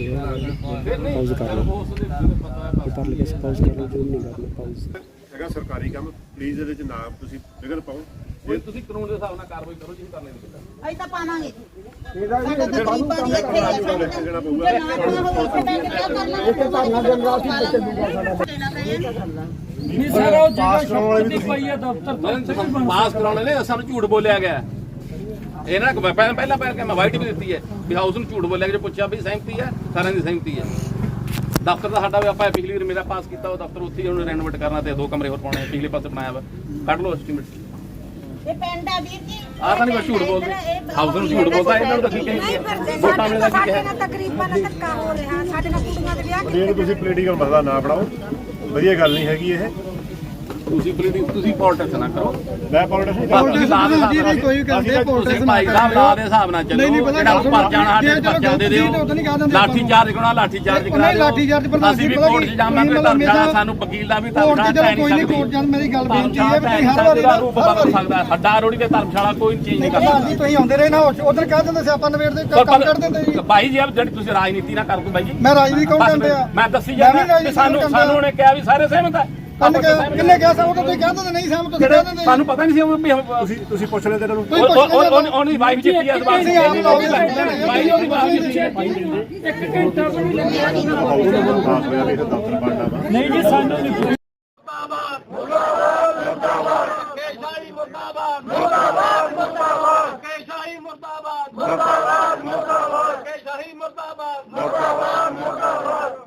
ਪਾਉਜ਼ ਕਰ ਲਓ ਉੱਪਰ ਲਿਖੇ ਸਪਾਉਜ਼ ਕਰ ਲਓ ਜੋ ਨਹੀਂ ਕਰਨਾ ਪਾਉਜ਼ ਹੈਗਾ ਸਰਕਾਰੀ ਕੰਮ ਪਲੀਜ਼ ਇਹਦੇ ਚ ਨਾਮ ਤੁਸੀਂ ਵਿਗਨ ਪਾਓ। ਜੇ ਤੁਸੀਂ ਕਾਨੂੰਨ ਦੇ ਹਿਸਾਬ ਨਾਲ ਕਾਰਵਾਈ ਕਰੋ ਜਿਹਨੂੰ ਕਰਨੀ ਹੈ ਅਸੀਂ ਤਾਂ ਪਾਵਾਂਗੇ। ਸਾਡਾ ਤਾਂ ਗਰੀਬਾਂ ਦੀ ਇੱਥੇ ਹੈ ਸਾਨੂੰ ਤਾਂ ਦੇਣਾ ਜੇ ਪਊਗਾ। ਨਾ ਪਾਉਣਾ ਹੋਵੇ ਇੱਥੇ ਬੈਠ ਕੇ ਕਿਆ ਕਰਨਾ ਇੱਥੇ ਧਰਨਾ ਦੇਣਾ ਅਸੀਂ ਬੱਚੇ ਦੂਜਾ ਸਾਡਾ ਨਹੀਂ ਸਰ ਉਹ ਜਗ੍ਹਾ ਸ਼ੌਪ ਦੀ ਪਈ ਹੈ ਦਫ਼ਤਰ ਤੋਂ ਉੱਥੇ ਵੀ ਬਣ ਪਾਸ ਕਰਾਉਣੇ ਨੇ ਸਾਨੂੰ ਝੂਠ ਬੋਲਿਆ ਗਿਆ। ਇਹ ਨਾ ਪਹਿਲਾਂ ਪਹਿਲਾਂ ਪਹਿਲ ਕੇ ਮੈਂ ਵਾਈਟ ਵੀ ਦਿੱਤੀ ਹੈ ਵੀ ਹਾਊਸ ਨੂੰ ਝੂਠ ਬੋਲਿਆ ਗਿਆ ਜੇ ਪੁੱਛਿਆ ਵੀ ਸਹਿਮਤੀ ਹੈ ਸਾਰਿਆਂ ਦੀ ਸਹਿਮਤੀ ਹੈ। ਦਫ਼ਤਰ ਦਾ ਸਾਡਾ ਵੀ ਆਪਾਂ ਪਿਛਲੀ ਵਾਰ ਮੇਰਾ ਪਾਸ ਕੀਤਾ ਉਹ ਦਫ਼ਤਰ ਉੱਥੇ ਉਹਨੂੰ ਰੈਨੋਵੇਟ ਕਰਨਾ ਤੇ ਦੋ ਕਮਰੇ ਹੋਰ ਪਾਉਣੇ ਆ, ਪਿਛਲੇ ਪਾਸੇ ਬਣਾਇਆ ਵਾ। ਕੱਢ ਲਓ ਐਸਟੀਮੇਟ ਇਹ ਪਿੰਡ ਆ ਵੀਰ ਜੀ। ਆਹ ਤਾਂ ਨਹੀਂ ਝੂਠ ਬੋਲਦਾ ਹਾਊਸ ਨੂੰ ਝੂਠ ਬੋਲਦਾ ਇਹਨਾਂ ਨੂੰ ਤਾਂ ਕੀ ਨਹੀਂ ਕਹੀਏ? ਵੋਟਾਂ ਸਾਡੇ ਮਿਲਦਾ ਨਾਲ ਕੀ ਸਾਡੇ ਹੈ ਨਾਲ ਤਕਰੀਬਨ ਧੱਕਾ ਹੋ ਰਿਹਾ ਸਾਡੇ ਨਾਲ ਕੁੜੀਆਂ ਦੇ ਵਿਆਹ ਇਹਨੂੰ ਤੁਸੀਂ ਪੋਲੀਟੀਕਲ ਮਸਲਾ ਨਾ ਬਣਾਓ ਵਧੀਆ ਗੱਲ ਨਹੀਂ ਹੈਗੀ ਇਹ। ਤੁਸੀਂ ਪੋਲੀਟਿਕਸ ਤੁਸੀਂ ਪੋਲਿਟਿਕਸ ਨਾ ਕਰੋ। ਮੈਂ ਪੋਲੀਟਿਕਸ ਨਹੀਂ ਦੇ ਹਿਸਾਬ ਨਾਲ ਕੋਈ ਕਰਦੇ ਆ, ਤੁਸੀਂ ਭਾਈ ਸਾਹਿਬ ਲਾ ਦੇ ਹਿਸਾਬ ਨਾਲ ਚੱਲੋ। ਜਿਹੜਾ ਪਰ ਜਾਣਾ ਸਾਡੇ ਪਰਚਾ ਦੇ ਦਿਓ। ਲਾਠੀ ਚਾਰਜ ਕਰਾਉਣਾ ਲਾਠੀ ਚਾਰਜ ਕਰਾ ਨਹੀਂ, ਦਿਓ ਲਾਠੀ ਚਾਰਜ ਪ੍ਰਧਾਨ ਅਸੀਂ ਵੀ ਜੀ, ਪਤਾ ਕੋਰਟ 'ਚ ਜਾਵਾਂਗੇ ਮਤਲਬ ਸਾਨੂੰ ਵਕੀਲ ਦਾ ਵੀ ਕੋਰਟ 'ਚ ਧਰਮਸ਼ਾਲਾ ਜਦੋਂ ਟੈ ਨਹੀਂ ਕੋਈ ਨਹੀਂ ਕੋਰਟ ਜਾਣ ਮੇਰੀ ਗੱਲ ਬੇਨਤੀ ਹੈ ਵੀ ਹਰ ਵਾਰੀ ਦਾ ਨਾ ਰੂਪ ਬਦਲ ਸਕਦਾ। ਹੱਡਾ ਰੋੜੀ ਤੇ ਧਰਮਸ਼ਾਲਾ ਕੋਈ ਚੇਂਜ ਨਹੀਂ ਕਰ ਜੀ ਸਕਦਾ ਤੁਸੀਂ ਆਉਂਦੇ ਰਹੇ ਨਾ ਉਧਰ ਕਹਿ ਦਿੰਦੇ ਸੀ ਆਪਾਂ ਨਵੇੜ ਦੇ ਕੰਮ ਕਰ ਦਿੰਦੇ ਜੀ। ਭਾਈ ਜੀ ਆਪ ਜਿਹੜੀ ਤੁਸੀਂ ਰਾਜਨੀਤੀ ਨਾ ਕਰੋ ਬਾਈ ਜੀ। ਮੈਂ ਰਾਜਨੀਤੀ ਕੌਣ ਕਰਦੇ ਆ? ਮੈਂ ਦੱਸੀ ਜਾਂਦਾ ਸਾਨੂੰ ਕਰਨ। ਸਾਨੂੰ ਉਹਨੇ ਕਿਹਾ ਵੀ ਸਾਰੇ ਸਹਿਮਤ ਹੈ ਕਿੰਨੇ ਕਿਹਾ ਕਿੰਨੇ ਕਿਹਾ ਸਾ ਉਹ ਤਾਂ ਤੁਸੀਂ ਕਹਿ ਦਿੰਦੇ ਨਹੀਂ ਸਹਿਮਤ ਤੁਸੀਂ ਕਹਿ ਦਿੰਦੇ ਸਾਨੂੰ ਪਤਾ ਨਹੀਂ ਸੀ ਉਹ ਵੀ ਤੁਸੀਂ ਤੁਸੀਂ ਪੁੱਛ ਲੈਂਦੇ ਇਹਨਾਂ ਨੂੰ ਤੁਸੀਂ ਪੁੱਛ ਲੈਂਦੇ ਉਹ ਉਹਦੀ ਵਾਈਫ ਜਿੱਤੀ ਆ ਵਾਰ ਤੁਸੀਂ ਆਪ ਲਾਓਗੇ ਵਾਈਫ ਉਹਦੀ ਵੀ ਨਹੀਂ ਲੱਗਿਆ ਪਾਸ ਹੋਇਆ ਵੀ ਇਹਦਾ ਦਫ਼ਤਰ ਬਣਨਾ ਵਾ ਨਹੀਂ ਜੀ ਸਾਨੂੰ ਨਹੀਂ ਕੋਈ ਕੇਸ਼ਾਈ ਮੁਰਦਾਬਾਦ ਮੁਰਦਾਬਾਦ ਮੁਰਦਾਬਾਦ ਕੇਸ਼ਾਈ ਮੁਰਦਾਬਾਦ ਮੁਰਦਾਬਾਦ ਮੁਰਦਾਬਾਦ ਕੇਸ਼ਾਈ ਮੁਰਦਾਬਾਦ ਮੁਰਦਾਬਾਦ ਮੁਰਦਾਬਾਦ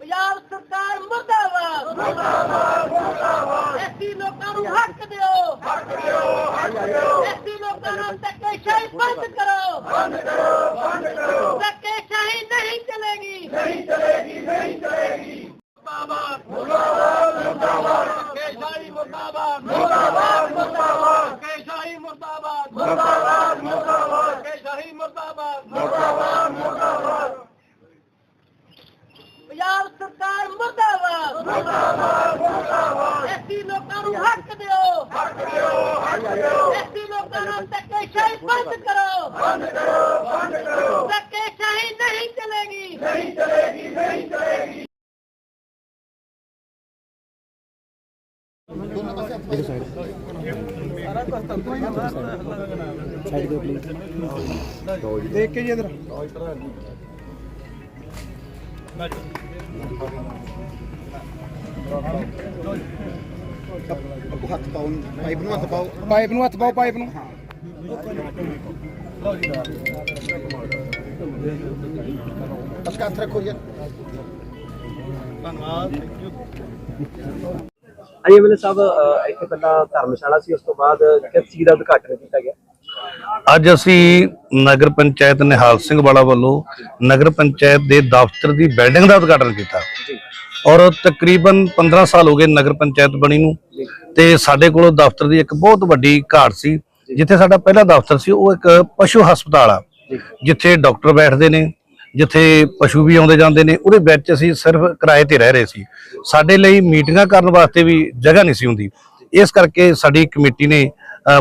ਪੰਜਾਬ ਸਰਕਾਰ ਮੁਰਦਾਬਾਦ ਮੁਰਦਾਬਾਦ ਮੁਰਦਾਬਾਦ ਐਸੀ ਲੋਕਾਂ ਨੂੰ ਹੱਕ ਦਿਓ ਹੱਕ ਦਿਓ ਹੱਕ ਦਿਓ ਐਸੀ ਲੋਕਾਂ ਨੂੰ ਧੱਕੇਸ਼ਾਹੀ ਬੰਦ ਕਰੋ ਬੰਦ ਕਰੋ ਬੰਦ ਕਰੋ ਧੱਕੇਸ਼ਾਹੀ ਨਹੀਂ ਚਲੇਗੀ ਨਹੀਂ ਚਲੇਗੀ ਨਹੀਂ ਚਲੇਗੀ ਮੁਰਦਾਬਾਦ ਮੁਰਦਾਬਾਦ ਕੇਸ਼ਾਈ ਮੁਰਦਾਬਾਦ ਮੁਰਦਾਬਾਦ ਮੁਰਦਾਬਾਦ ਕੇਸ਼ਾਈ ਮੁਰਦਾਬਾਦ ਮੁਰਦਾਬਾਦ ਮੁਰਦਾਬਾਦ ਕੇਸ਼ਾਈ ਮੁਰਦਾਬਾਦ ਮੁਰਦਾਬਾਦ ਮੁਰਦਾਬਾਦ ਪੰਜਾਬ ਸਰਕਾਰ ਮੁਰਦਾਬਾਦ ਮੁਰਦਾਬਾਦ ਮੁਰਦਾਬਾਦ ਐਸੀ ਲੋਕਾਂ ਨੂੰ ਹੱਕ ਦਿਓ ਹੱਕ ਦਿਓ ਹੱਕ ਦਿਓ ਐਸੀ ਲੋਕਾਂ ਨੂੰ ਧੱਕੇਸ਼ਾਹੀ ਬੰਦ ਕਰੋ ਬੰਦ ਕਰੋ ਬੰਦ ਕਰੋ ਧੱਕੇਸ਼ਾਹੀ ਨਹੀਂ ਚਲੇਗੀ ਨਹੀਂ ਚਲੇਗੀ ਨਹੀਂ ਚਲੇਗੀ ਸਾਈਡ ਦੇ ਪਲੀਜ਼ ਦੇਖ ਕੇ ਜੀ ਇਧਰ ਹੱਥ ਪਾਓ ਪਾਈਪ ਨੂੰ ਹੱਥ ਪਾਓ ਪਾਈਪ ਨੂੰ ਹੱਥ ਪਾਓ, ਪਾਈਪ ਨੂੰ। ਅਸਕਾ ਹੱਥ ਰੱਖੋ ਜੀ। ਅਜੀ ਐਮਐਲਏ ਸਾਹਿਬ ਇੱਥੇ ਪਹਿਲਾਂ ਧਰਮਸ਼ਾਲਾ ਸੀ ਉਸ ਤੋਂ ਬਾਅਦ ਕਿਸ ਚੀਜ਼ ਦਾ ਉਦਘਾਟਨ ਕੀਤਾ ਗਿਆ? ਅੱਜ ਅਸੀਂ ਨਗਰ ਪੰਚਾਇਤ ਨਿਹਾਲ ਸਿੰਘ ਵਾਲਾ ਵੱਲੋਂ ਨਗਰ ਪੰਚਾਇਤ ਦੇ ਦਫ਼ਤਰ ਦੀ ਬਿਲਡਿੰਗ ਦਾ ਉਦਘਾਟਨ ਕੀਤਾ। ਔਰ ਤਕਰੀਬਨ 15 ਸਾਲ ਹੋ ਗਏ ਨਗਰ ਪੰਚਾਇਤ ਬਣੀ ਨੂੰ ਤੇ ਸਾਡੇ ਕੋਲ ਦਫ਼ਤਰ ਦੀ ਇੱਕ ਬਹੁਤ ਵੱਡੀ ਘਾਟ ਸੀ। ਜਿੱਥੇ ਸਾਡਾ ਪਹਿਲਾ ਦਫ਼ਤਰ ਸੀ ਉਹ ਇੱਕ ਪਸ਼ੂ ਹਸਪਤਾਲ ਆ। ਜਿੱਥੇ ਡਾਕਟਰ ਬੈਠਦੇ ਨੇ, ਜਿੱਥੇ ਪਸ਼ੂ ਵੀ ਆਉਂਦੇ ਜਾਂਦੇ ਨੇ, ਉਹਦੇ ਵਿੱਚ ਅਸੀਂ ਸਿਰਫ ਕਿਰਾਏ ਤੇ ਰਹਿ ਰਹੇ ਸੀ। ਸਾਡੇ ਲਈ ਮੀਟਿੰਗਾਂ ਕਰਨ ਵਾਸਤੇ ਵੀ ਜਗ੍ਹਾ ਨਹੀਂ ਸੀ ਹੁੰਦੀ। ਇਸ ਕਰਕੇ ਸਾਡੀ ਕਮੇਟੀ ਨੇ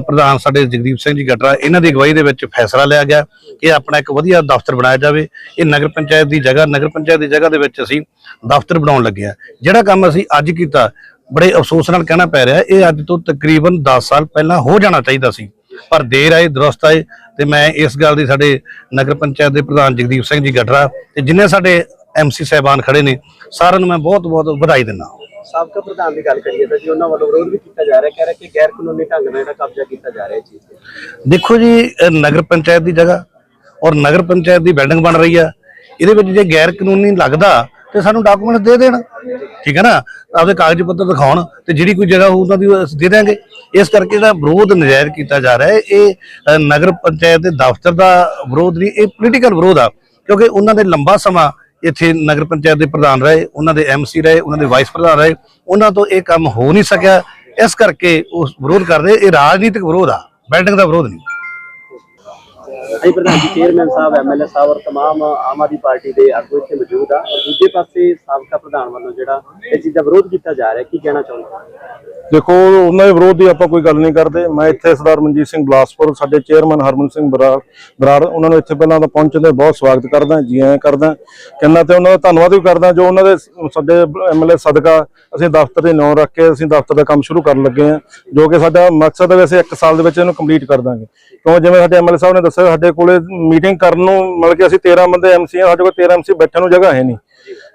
ਪ੍ਰਧਾਨ ਸਾਡੇ ਜਗਦੀਪ ਸਿੰਘ ਜੀ ਗਟਰਾ, ਇਹਨਾਂ ਦੀ ਅਗਵਾਈ ਦੇ ਵਿੱਚ ਫੈਸਲਾ ਲਿਆ ਗਿਆ ਕਿ ਆਪਣਾ ਇੱਕ ਵਧੀਆ ਦਫ਼ਤਰ ਬਣਾਇਆ ਜਾਵੇ। ਇਹ ਨਗਰ ਪੰਚਾਇਤ ਦੀ ਜਗ੍ਹਾ, ਨਗਰ ਪੰਚਾਇਤ ਦੀ ਜਗ੍ਹਾ ਦੇ ਵਿੱਚ ਅਸੀਂ ਦਫ਼ਤਰ ਬਣਾਉਣ ਲੱਗੇ ਆ ਜਿਹੜਾ ਕੰਮ ਅਸੀਂ ਅੱਜ ਕੀਤਾ, ਬੜੇ ਅਫਸੋਸ ਨਾਲ ਕਹਿਣਾ ਪੈ ਰਿਹਾ, ਇਹ ਅੱਜ ਤੋਂ ਤਕਰੀਬਨ 10 ਸਾਲ ਪਹਿਲਾਂ ਹੋ ਜਾਣਾ ਚਾਹੀਦਾ ਸੀ। ਪਰ ਦੇਰ ਆਏ ਦਰਸਤ ਆਏ ਤੇ ਮੈਂ ਇਸ ਗੱਲ ਦੀ ਸਾਡੇ ਨਗਰ ਪੰਚਾਇਤ ਦੇ ਪ੍ਰਧਾਨ ਜਗਦੀਪ ਸਿੰਘ ਜੀ ਗਟਰਾ ਤੇ ਜਿੰਨੇ ਸਾਡੇ ਐਮਸੀ ਸਾਹਿਬਾਨ ਖੜੇ ਨੇ ਸਾਰਿਆਂ ਨੂੰ ਮੈਂ ਬਹੁਤ ਬਹੁਤ ਵਧਾਈ ਦਿੰਦਾ ਸਾਬਕਾ ਪ੍ਰਧਾਨ ਦੀ ਗੱਲ ਕਰੀਏ ਤਾਂ ਜੀ ਉਹਨਾਂ ਵੱਲੋਂ ਵਿਰੋਧ ਵੀ ਕੀਤਾ ਜਾ ਰਿਹਾ ਕਹਿ ਰਿਹਾ ਕਿ ਗੈਰ ਕਾਨੂੰਨੀ ਢੰਗ ਨਾਲ ਜਿਹੜਾ ਕਬਜ਼ਾ ਕੀਤਾ ਜਾ ਰਿਹਾ ਇਹ ਚੀਜ਼ ਤੇ। ਦੇਖੋ ਜੀ ਨਗਰ ਪੰਚਾਇਤ ਦੀ ਜਗ੍ਹਾ ਔਰ ਨਗਰ ਪੰਚਾਇਤ ਦੀ ਬਿਲਡਿੰਗ ਬਣ ਰਹੀ ਆ। ਇਹਦੇ ਵਿੱਚ ਜੇ ਗੈਰ ਕਾਨੂੰਨੀ ਲੱਗਦਾ ਤੇ ਸਾਨੂੰ ਡਾਕੂਮੈਂਟ ਦੇ ਦੇਣ। ਠੀਕ ਹੈ ਨਾ? ਆਪਦੇ ਕਾਗਜ਼ ਪੱਤਰ ਦਿਖਾਉਣ ਤੇ ਜਿਹੜੀ ਕੋਈ ਜਗ੍ਹਾ ਹੋਊ ਉਹਨਾਂ ਦੀ ਅਸੀਂ ਦੇ ਦਾਂਗੇ ਇਸ ਕਰਕੇ ਜਿਹੜਾ ਵਿਰੋਧ ਨਜਾਇਜ਼ ਕੀਤਾ ਜਾ ਰਿਹਾ ਹੈ, ਇਹ ਨਗਰ ਪੰਚਾਇਤ ਦੇ ਦਫ਼ਤਰ ਦਾ ਵਿਰੋਧ ਨਹੀਂ, ਇਹ ਪੋਲੀਟੀਕਲ ਵਿਰੋਧ ਆ। ਕਿਉਂਕਿ ਉਹਨਾਂ ਦੇ ਲੰਬਾ ਸਮਾਂ ਇੱਥੇ ਨਗਰ ਪੰਚਾਇਤ ਦੇ ਪ੍ਰਧਾਨ ਰਹੇ, ਉਹਨਾਂ ਦੇ ਐਮਸੀ ਰਹੇ, ਉਹਨਾਂ ਦੇ ਵਾਈਸ ਪ੍ਰਧਾਨ ਰਹੇ। ਉਹਨਾਂ ਤੋਂ ਇਹ ਕੰਮ ਹੋ ਨਹੀਂ ਸਕਿਆ। ਇਸ ਕਰਕੇ ਉਹ ਵਿਰੋਧ ਕਰਦੇ, ਇਹ ਰਾਜਨੀਤਿਕ ਵਿਰੋਧ ਆ। ਬਿਲਡਿੰਗ ਦਾ ਵਿਰੋਧ ਨਹੀਂ। ਅਜੀ ਪ੍ਰਧਾਨ ਜੀ ਚੇਅਰਮੈਨ ਸਾਹਿਬ ਐਮਐਲਏ ਸਾਹਿਬ ਔਰ तमाम ਆਮ ਆਦਮੀ ਪਾਰਟੀ ਦੇ ਆਗੂ ਇੱਥੇ ਮੌਜੂਦ ਆ ਔਰ ਦੂਜੇ ਪਾਸੇ ਸਾਬਕਾ ਪ੍ਰਧਾਨ ਵੱਲੋਂ ਜਿਹੜਾ ਇਹ ਚੀਜ਼ ਦਾ ਵਿਰੋਧ ਕੀਤਾ ਜਾ ਰਿਹਾ ਕੀ ਕਹਿਣਾ ਚਾਹੁੰਦੇ ਦੇਖੋ, ਉਹਨਾਂ ਦੇ ਵਿਰੋਧ ਦੀ ਆਪਾਂ ਕੋਈ ਗੱਲ ਨਹੀਂ ਕਰਦੇ। ਮੈਂ ਇੱਥੇ ਸਰਦਾਰ ਮਨਜੀਤ ਸਿੰਘ ਬਲਾਸਪੁਰ, ਸਾਡੇ ਚੇਅਰਮੈਨ ਹਰਮਨ ਸਿੰਘ ਬਰਾੜ ਬਰਾੜ, ਉਹਨਾਂ ਨੂੰ ਇੱਥੇ ਪਹਿਲਾਂ ਤਾਂ ਪਹੁੰਚਣ ਦੇ ਬਹੁਤ ਸਵਾਗਤ ਕਰਦਾ, ਜੀ ਐਂ ਕਰਦਾ। ਕਹਿੰਦਾ ਤੇ ਉਹਨਾਂ ਦਾ ਧੰਨਵਾਦ ਵੀ ਕਰਦਾ, ਜੋ ਉਹਨਾਂ ਦੇ ਸ- ਸਾਡੇ ਐਮਐਲਏ ਸਦਕਾ, ਅਸੀਂ ਦਫ਼ਤਰ ਦੇ ਨਾਂ ਰੱਖ ਕੇ ਅਸੀਂ ਦਫ਼ਤਰ ਦਾ ਕੰਮ ਸ਼ੁਰੂ ਕਰਨ ਲੱਗੇ ਹਾਂ, ਜੋ ਕਿ ਸਾਡਾ ਮਕਸਦ ਹੈ, ਵੀ ਅਸੀਂ 1 ਸਾਲ ਦੇ ਵਿੱਚ ਇਹਨੂੰ ਕੰਪਲੀਟ ਕਰ ਦਾਂਗੇ। ਕਿਉਂ? ਜਿਵੇਂ ਸਾਡੇ ਐਮਐਲਏ ਸਾਹਿਬ ਨੇ ਦੱਸਿਆ, ਸਾਡੇ ਕੋਲੇ ਮੀਟਿੰਗ ਕਰਨ ਨੂੰ, ਮਤਲਬ ਕਿ ਅਸੀਂ 13 ਬੰਦੇ ਐਮਸੀ ਆ, ਸਾਡੇ ਕੋਲ 13 ਐਮਸੀ ਬੈਠਣ ਨੂੰ ਜਗ੍ਹਾ ਹੈ ਨਹੀਂ।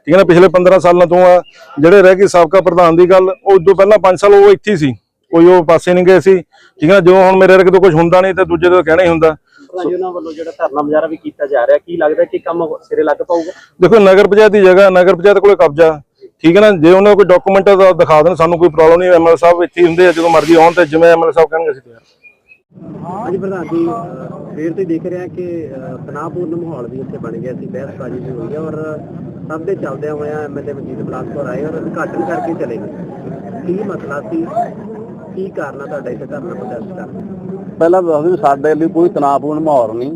ਠੀਕ ਹੈ ਨਾ ਪਿਛਲੇ 15 ਸਾਲਾਂ ਤੋਂ ਆ ਜਿਹੜੇ ਰਹਿ ਗਏ ਸਾਬਕਾ ਪ੍ਰਧਾਨ ਦੀ ਗੱਲ ਉਹ ਉਦੋਂ ਪਹਿਲਾਂ 5 ਸਾਲ ਉਹ ਇੱਥੇ ਸੀ। ਕੋਈ ਉਹ ਪਾਸੇ ਨਹੀਂ ਗਏ ਸੀ। ਠੀਕ ਹੈ ਨਾ ਜੋ ਹੁਣ ਮੇਰੇ ਵਰਗੇ ਤੋਂ ਕੁਝ ਹੁੰਦਾ ਨਹੀਂ ਤੇ ਦੂਜੇ ਤੋਂ ਕਹਿਣਾ ਹੀ ਹੁੰਦਾ। ਪ੍ਰਧਾਨ ਜੀ ਉਹਨਾਂ ਵੱਲੋਂ ਜਿਹੜਾ ਧਰਨਾ ਮੁਜ਼ਾਹਰਾ ਵੀ ਕੀਤਾ ਜਾ ਰਿਹਾ ਕੀ ਲੱਗਦਾ ਕਿ ਕੰਮ ਸਿਰੇ ਲੱਗ ਪਾਊਗਾ? ਦੇਖੋ ਨਗਰ ਪੰਚਾਇਤ ਦੀ ਜਗ੍ਹਾ ਨਗਰ ਪੰਚਾਇਤ ਕੋਲੇ ਕਬਜ਼ਾ। ਠੀਕ ਹੈ ਨਾ ਜੇ ਉਹਨਾਂ ਕੋਈ ਡਾਕੂਮੈਂਟ ਦਿਖਾ ਦੇਣ ਸਾਨੂੰ ਕੋਈ ਪ੍ਰੋਬਲਮ ਨਹੀਂ ਐਮਐਲ ਸਾਹਿਬ ਇੱਥੇ ਹੁੰਦੇ ਆ ਜਦੋਂ ਮਰਜ਼ੀ ਆਉਣ ਤੇ ਜਿਵੇਂ ਐਮਐਲ ਸਾਹਿਬ ਕਹਿਣਗੇ ਅਸੀਂ ਤਿਆਰ ਹਾਂਜੀ ਪ੍ਰਧਾਨ ਜੀ ਫੇਰ ਤੇ ਦੇਖ ਰਿਹਾ ਕਿ ਤਣਾਅਪੂਰਨ ਮਾਹੌਲ ਵੀ ਇੱਥੇ ਬਣ ਗਿਆ ਸੀ, ਬਹਿਸਬਾਜ਼ੀ ਵੀ ਹੋਈ ਔਰ ਸਭ ਦੇ ਚੱਲਦਿਆਂ ਹੋਇਆਂ ਐਮਐਲਏ ਮਨਜੀਤ ਬਲਾਸਪੁਰ ਆਏ ਔਰ ਉਦਘਾਟਨ ਕਰਕੇ ਚਲੇ ਗਏ। ਕੀ ਮਸਲਾ ਸੀ? ਕੀ ਕਾਰਨ ਆ ਤੁਹਾਡਾ ਇੱਥੇ ਧਰਨਾ ਪ੍ਰਦਰਸ਼ਨ ਕਰਨ ਪਹਿਲਾਂ ਦੱਸ ਦਿਓ ਸਾਡੇ ਲਈ ਕੋਈ ਤਣਾਅਪੂਰਨ ਮਾਹੌਲ ਨਹੀਂ।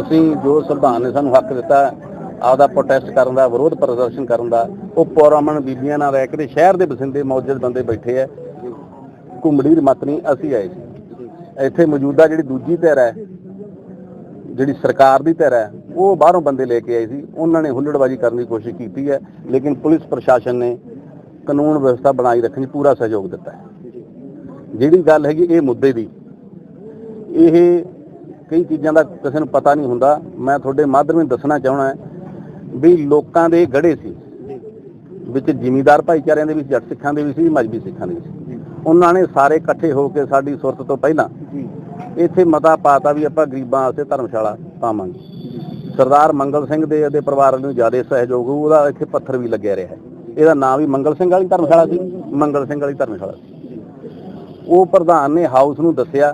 ਅਸੀਂ ਜੋ ਸੰਵਿਧਾਨ ਨੇ ਸਾਨੂੰ ਹੱਕ ਦਿੱਤਾ, ਆਪਦਾ ਪ੍ਰੋਟੈਸਟ ਕਰਨ ਦਾ, ਵਿਰੋਧ ਪ੍ਰਦਰਸ਼ਨ ਕਰਨ ਦਾ, ਉਹ ਪੁਰਅਮਨ ਬੀਬੀਆਂ ਨਾਲ ਰਹਿ ਕੇ ਤੇ ਸ਼ਹਿਰ ਦੇ ਬਸਿੰਦੇ ਮੌਜੂਦ ਬੰਦੇ ਬੈਠੇ ਆ। ਘੁੰਮੜੀ ਮਤ ਨਹੀਂ, ਅਸੀਂ ਆਏ ਸੀ। ਇੱਥੇ ਮੌਜੂਦਾ ਜਿਹੜੀ ਦੂਜੀ ਧਿਰ ਹੈ, ਜਿਹੜੀ ਸਰਕਾਰ ਦੀ ਧਿਰ ਹੈ, ਉਹ ਬਾਹਰੋਂ ਬੰਦੇ ਲੈ ਕੇ ਆਏ ਸੀ। ਉਹਨਾਂ ਨੇ ਹੁੱਲੜਬਾਜ਼ੀ ਕਰਨ ਦੀ ਕੋਸ਼ਿਸ਼ ਕੀਤੀ ਹੈ, ਲੇਕਿਨ ਪੁਲਿਸ ਪ੍ਰਸ਼ਾਸਨ ਨੇ ਕਾਨੂੰਨ ਵਿਵਸਥਾ ਬਣਾਈ ਰੱਖਣ 'ਚ ਪੂਰਾ ਸਹਿਯੋਗ ਦਿੱਤਾ ਹੈ। ਜਿਹੜੀ ਗੱਲ ਹੈਗੀ ਇਹ ਮੁੱਦੇ ਦੀ, ਇਹ ਕਈ ਚੀਜ਼ਾਂ ਦਾ ਕਿਸੇ ਨੂੰ ਪਤਾ ਨਹੀਂ ਹੁੰਦਾ। ਮੈਂ ਤੁਹਾਡੇ ਮਾਧਿਅਮ ਦੱਸਣਾ ਚਾਹਣਾ ਵੀ ਲੋਕਾਂ ਦੇ ਗੜੇ ਸੀ। ਵਿੱਚ ਜ਼ਿਮੀਦਾਰ ਭਾਈਚਾਰਿਆਂ ਦੇ ਵੀ ਜੱਟ ਸਿੱਖਾਂ ਦੇ ਵੀ ਸੀ ਮਜਬੀ ਸਿੱਖਾਂ ਦੇ ਵੀ ਸੀ। ਉਹਨਾਂ ਨੇ ਸਾਰੇ ਇਕੱਠੇ ਹੋ ਕੇ ਸਾਡੀ ਸੁਰਤ ਤੋਂ ਪਹਿਲਾਂ ਇੱਥੇ ਮਤਾ ਪਾਤਾ ਵੀ ਆਪਾਂ ਗਰੀਬਾਂ ਵਾਸਤੇ ਧਰਮਸ਼ਾਲਾ ਪਾਵਾਂਗੇ। ਸਰਦਾਰ ਮੰਗਲ ਸਿੰਘ ਦੇ ਅਤੇ ਪਰਿਵਾਰ ਨੂੰ ਜ਼ਿਆਦਾ ਸਹਿਯੋਗ ਉਹਦਾ ਇੱਥੇ ਪੱਥਰ ਵੀ ਲੱਗਿਆ ਰਿਹਾ ਇਹਦਾ ਨਾਮ ਵੀ ਮੰਗਲ ਸਿੰਘ ਵਾਲੀ ਧਰਮਸ਼ਾਲਾ ਸੀ ਮੰਗਲ ਸਿੰਘ ਵਾਲੀ ਧਰਮਸ਼ਾਲਾ ਉਹ ਪ੍ਰਧਾਨ ਨੇ ਹਾਊਸ ਨੂੰ ਦੱਸਿਆ